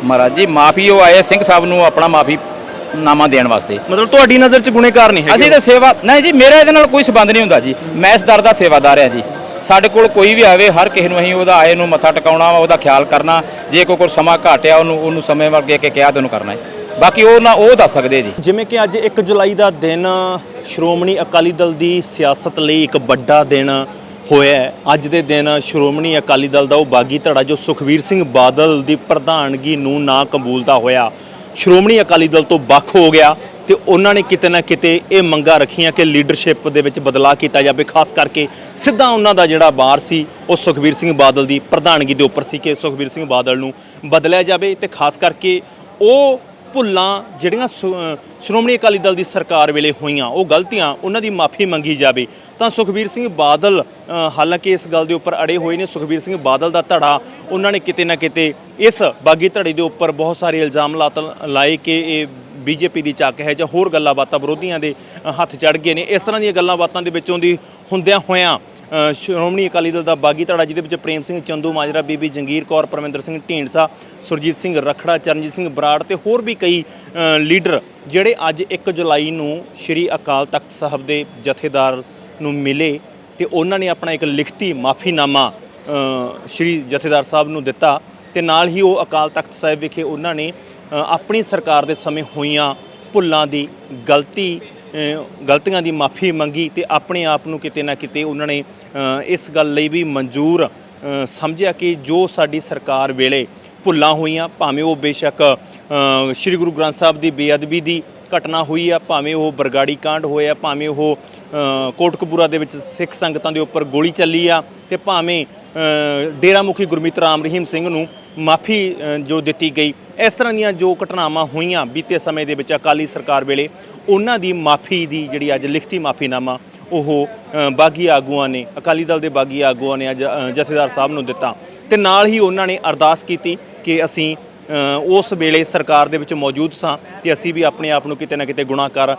ਮਹਾਰਾਜ ਜੀ ਮਾਫੀ ਉਹ ਆਏ ਸਿੰਘ ਸਾਹਿਬ ਨੂੰ ਆਪਣਾ ਮਾਫੀ ਨਾਮਾ ਦੇਣ ਵਾਸਤੇ। ਮਤਲਬ ਤੁਹਾਡੀ ਨਜ਼ਰ 'ਚ ਗੁਨੇਗਾਰ ਨਹੀਂ ਹੈਗੇ ਅਸੀਂ ਤਾਂ ਸੇਵਾ ਨਹੀਂ ਜੀ ਮੇਰਾ ਇਹਦੇ ਨਾਲ ਕੋਈ ਸੰਬੰਧ ਨਹੀਂ ਹੁੰਦਾ ਜੀ। ਮੈਂ ਇਸ ਦਰ ਦਾ ਸੇਵਾਦਾਰ ਆ ਜੀ। ਸਾਡੇ ਕੋਲ ਕੋਈ ਵੀ ਆਵੇ, ਹਰ ਕਿਸੇ ਨੂੰ ਅਸੀਂ ਉਹਦਾ ਆਏ ਨੂੰ ਮੱਥਾ ਟਿਕਾਉਣਾ ਵਾ, ਉਹਦਾ ਖਿਆਲ ਕਰਨਾ। ਜੇ ਕੋਈ ਕੋਲ ਸਮਾਂ ਘਾਟਿਆ ਉਹਨੂੰ ਉਹਨੂੰ ਸਮੇਂ ਵਰਗੇ ਕੇ ਕਿਹਾ ਤੇ ਉਹਨੂੰ ਕਰਨਾ ਹੈ। ਬਾਕੀ ਉਹ ਨਾ ਉਹ ਦੱਸ ਸਕਦੇ ਜੀ। ਜਿਵੇਂ ਕਿ ਅੱਜ 1 ਜੁਲਾਈ ਦਾ ਦਿਨ ਸ਼੍ਰੋਮਣੀ ਅਕਾਲੀ ਦਲ ਦੀ ਸਿਆਸਤ ਲਈ ਇੱਕ ਵੱਡਾ ਦਿਨ ਹੋਇਆ ਅੱਜ ਦੇ ਦਿਨ ਸ਼੍ਰੋਮਣੀ ਅਕਾਲੀ ਦਲ ਦਾ ਉਹ ਬਾਗੀ ਧੜਾ ਜੋ ਸੁਖਵੀਰ ਸਿੰਘ ਬਾਦਲ ਦੀ ਪ੍ਰਧਾਨਗੀ ਨੂੰ ਨਾ ਕਬੂਲਦਾ ਹੋਇਆ ਸ਼੍ਰੋਮਣੀ ਅਕਾਲੀ ਦਲ ਤੋਂ ਵੱਖ ਹੋ ਗਿਆ। ਤੇ ਉਹਨਾਂ ਨੇ ਕਿਤੇ ਨਾ ਕਿਤੇ ਇਹ ਮੰਗਾਂ ਰੱਖੀਆਂ ਕਿ ਲੀਡਰਸ਼ਿਪ ਦੇ ਵਿੱਚ ਬਦਲਾਅ ਕੀਤਾ ਜਾਵੇ, ਖਾਸ ਕਰਕੇ ਸਿੱਧਾ ਉਹਨਾਂ ਦਾ ਜਿਹੜਾ ਬਾਰ ਸੀ, ਉਹ ਸੁਖਬੀਰ ਸਿੰਘ ਬਾਦਲ ਦੀ ਪ੍ਰਧਾਨਗੀ ਦੇ ਉੱਪਰ ਸੀ ਕਿ ਸੁਖਬੀਰ ਸਿੰਘ ਬਾਦਲ ਨੂੰ ਬਦਲਿਆ ਜਾਵੇ ਤੇ ਖਾਸ ਕਰਕੇ ਉਹ ਭੁੱਲਾਂ ਜਿਹੜੀਆਂ ਸ਼੍ਰੋ- ਸ਼੍ਰੋਮਣੀ ਅਕਾਲੀ ਦਲ ਦੀ ਸਰਕਾਰ ਵੇਲੇ ਹੋਈਆਂ, ਉਹ ਗਲਤੀਆਂ, ਉਹਨਾਂ ਦੀ ਮਾਫੀ ਮੰਗੀ ਜਾਵੇ। ਤਾਂ ਸੁਖਬੀਰ ਸਿੰਘ ਬਾਦਲ ਹਾਲਾਂਕਿ ਇਸ ਗੱਲ ਦੇ ਉੱਪਰ ਅੜੇ ਹੋਏ ਨੇ, ਸੁਖਬੀਰ ਸਿੰਘ ਬਾਦਲ ਦਾ ਧੜਾ ਉਹਨਾਂ ਨੇ ਕਿਤੇ ਨਾ ਕਿਤੇ ਇਸ ਬਾਗੀ ਧੜੇ ਦੇ ਉੱਪਰ ਬਹੁਤ ਸਾਰੇ ਇਲਜ਼ਾਮ ਲਾਤ, ਲਾਏ ਕਿ ਇਹ ਬੀਜੇਪੀ ਦੀ ਚੱਕ ਹੈ ਜਾਂ ਹੋਰ ਗੱਲਾਂ ਬਾਤਾਂ ਵਿਰੋਧੀਆਂ ਦੇ ਹੱਥ ਚੜ ਗਏ ਨੇ। ਇਸ ਤਰ੍ਹਾਂ ਦੀਆਂ ਗੱਲਾਂ ਬਾਤਾਂ ਦੇ ਵਿੱਚੋਂ ਦੀ ਹੁੰਦਿਆਂ ਹੋਇਆਂ ਸ਼੍ਰੋਮਣੀ ਅਕਾਲੀ ਦਲ ਦਾ ਬਾਗੀ ਧੜਾ ਜਿਹਦੇ ਵਿੱਚ ਪ੍ਰੇਮ ਸਿੰਘ ਚੰਦੂ, ਮਾਜਰਾ ਬੀਬੀ ਜੰਗੀਰ ਕੌਰ, ਪਰਮਿੰਦਰ ਸਿੰਘ ਢੀਂਡਸਾ, ਸੁਰਜੀਤ ਸਿੰਘ ਰਖੜਾ, ਚਰਨਜੀਤ ਸਿੰਘ ਬਰਾੜ ਤੇ ਹੋਰ ਵੀ ਕਈ ਲੀਡਰ ਜਿਹੜੇ ਅੱਜ 1 ਜੁਲਾਈ ਨੂੰ ਸ਼੍ਰੀ ਅਕਾਲ ਤਖਤ ਸਾਹਿਬ ਦੇ ਜਥੇਦਾਰ ਨੂੰ ਮਿਲੇ ਤੇ ਉਹਨਾਂ ਨੇ ਆਪਣਾ ਇੱਕ ਲਿਖਤੀ ਮਾਫੀਨਾਮਾ ਸ਼੍ਰੀ ਜਥੇਦਾਰ ਸਾਹਿਬ ਨੂੰ ਦਿੱਤਾ ਤੇ ਨਾਲ ਹੀ ਉਹ ਅਕਾਲ ਤਖਤ ਸਾਹਿਬ ਵਿਖੇ ਉਹਨਾਂ ਨੇ ਆਪਣੀ ਸਰਕਾਰ ਦੇ ਸਮੇਂ ਹੋਈਆਂ ਭੁੱਲਾਂ ਦੀ ਗਲਤੀ ਗਲਤੀਆਂ ਦੀ ਮਾਫੀ ਮੰਗੀ ਤੇ ਆਪਣੇ ਆਪ ਨੂੰ ਕਿਤੇ ਨਾ ਕਿਤੇ ਉਹਨਾਂ ਨੇ ਇਸ ਗੱਲ ਲਈ ਵੀ ਮਨਜ਼ੂਰ ਸਮਝਿਆ ਕਿ ਜੋ ਸਾਡੀ ਸਰਕਾਰ ਵੇਲੇ ਭੁੱਲਾਂ ਹੋਈਆਂ ਭਾਵੇਂ ਉਹ ਬੇਸ਼ੱਕ ਸ੍ਰੀ ਗੁਰੂ ਗ੍ਰੰਥ ਸਾਹਿਬ ਦੀ ਬੇਅਦਬੀ ਦੀ ਘਟਨਾ ਹੋਈ ਆ ਭਾਵੇਂ ਉਹ ਬਰਗਾੜੀ ਕਾਂਡ ਹੋਇਆ ਭਾਵੇਂ ਉਹ ਅ, ਕੋਟਕਪੂਰਾ ਦੇ ਵਿੱਚ ਸਿੱਖ ਸੰਗਤਾਂ ਦੇ ਉੱਪਰ ਗੋਲੀ ਚੱਲੀ ਆ ਤੇ ਭਾਵੇਂ ਡੇਰਾ ਮੁਖੀ ਗੁਰਮੀਤ ਰਾਮ ਰਹੀਮ ਸਿੰਘ ਨੂੰ ਮਾਫੀ ਜੋ ਦਿੱਤੀ ਗਈ। ਇਸ ਤਰ੍ਹਾਂ ਦੀਆਂ ਜੋ ਘਟਨਾਵਾਂ ਹੋਈਆਂ ਬੀਤੇ ਸਮੇਂ ਦੇ ਵਿੱਚ ਅਕਾਲੀ ਸਰਕਾਰ ਵੇਲੇ, ਉਹਨਾਂ ਦੀ ਮਾਫੀ ਦੀ ਜਿਹੜੀ ਅੱਜ ਲਿਖਤੀ ਮਾਫੀਨਾਮਾ, ਉਹ ਬਾਗੀ ਆਗੂਆਂ ਨੇ, ਅਕਾਲੀ ਦਲ ਦੇ ਬਾਗੀ ਆਗੂਆਂ ਨੇ ਅੱਜ ਜਥੇਦਾਰ ਸਾਹਿਬ ਨੂੰ ਦਿੱਤਾ। ਤੇ ਨਾਲ ਹੀ ਉਹਨਾਂ ਨੇ ਅਰਦਾਸ ਕੀਤੀ ਕਿ ਅਸੀਂ ਉਸ ਵੇਲੇ ਸਰਕਾਰ ਦੇ ਵਿੱਚ ਮੌਜੂਦ ਸਾਂ ਤੇ ਅਸੀਂ ਵੀ ਆਪਣੇ ਆਪ ਨੂੰ ਕਿਤੇ ਨਾ ਕਿਤੇ ਗੁਨਾਹਕਾਰ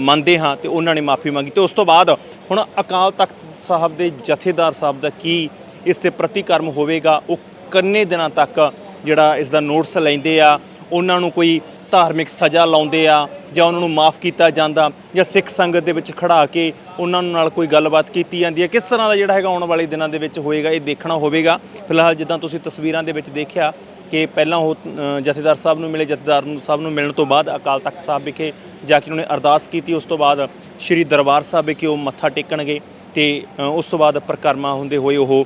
ਮੰਨਦੇ ਹਾਂ ਤੇ ਉਹਨਾਂ ਨੇ ਮਾਫੀ ਮੰਗੀ। ਤੇ ਉਸ ਤੋਂ ਬਾਅਦ ਹੁਣ ਅਕਾਲ ਤਖਤ ਸਾਹਿਬ ਦੇ ਜਥੇਦਾਰ ਸਾਹਿਬ ਦਾ ਕੀ ਇਸ ਤੇ ਪ੍ਰਤੀਕਰਮ ਹੋਵੇਗਾ, ਉਹ ਕੰਨੇ ਦਿਨਾਂ ਤੱਕ ਜਿਹੜਾ ਇਸ ਦਾ ਨੋਟਿਸ ਲੈਂਦੇ ਆ, ਉਹਨਾਂ ਨੂੰ ਕੋਈ ਧਾਰਮਿਕ ਸਜ਼ਾ ਲਾਉਂਦੇ ਆ ਜਾਂ ਉਹਨਾਂ ਨੂੰ ਮਾਫ ਕੀਤਾ ਜਾਂਦਾ ਜਾਂ ਸਿੱਖ ਸੰਗਤ ਦੇ ਵਿੱਚ ਖੜਾ ਕੇ ਉਹਨਾਂ ਨਾਲ ਕੋਈ ਗੱਲਬਾਤ ਕੀਤੀ ਜਾਂਦੀ ਹੈ। ਕਿਸ ਤਰ੍ਹਾਂ ਦਾ ਜਿਹੜਾ ਹੈਗਾ ਆਉਣ ਵਾਲੇ ਦਿਨਾਂ ਦੇ ਵਿੱਚ ਹੋਏਗਾ, ਇਹ ਦੇਖਣਾ ਹੋਵੇਗਾ। ਫਿਲਹਾਲ ਜਿੱਦਾਂ ਤੁਸੀਂ ਤਸਵੀਰਾਂ ਦੇ ਵਿੱਚ ਦੇਖਿਆ ਕਿ ਪਹਿਲਾਂ ਉਹ ਜਥੇਦਾਰ ਸਾਹਿਬ ਨੂੰ ਮਿਲੇ, ਜਥੇਦਾਰ ਨੂੰ ਸਾਹਿਬ ਨੂੰ ਮਿਲਣ ਤੋਂ ਬਾਅਦ ਅਕਾਲ ਤਖਤ ਸਾਹਿਬ ਵਿਖੇ ਜਾ ਕੇ ਉਹਨੇ ਅਰਦਾਸ ਕੀਤੀ। ਉਸ ਤੋਂ ਬਾਅਦ ਸ੍ਰੀ ਦਰਬਾਰ ਸਾਹਿਬ ਵਿਖੇ ਉਹ ਮੱਥਾ ਟੇਕਣਗੇ। ਤੇ ਉਸ ਤੋਂ ਬਾਅਦ ਪਰਿਕਰਮਾ ਹੁੰਦੇ ਹੋਏ ਉਹ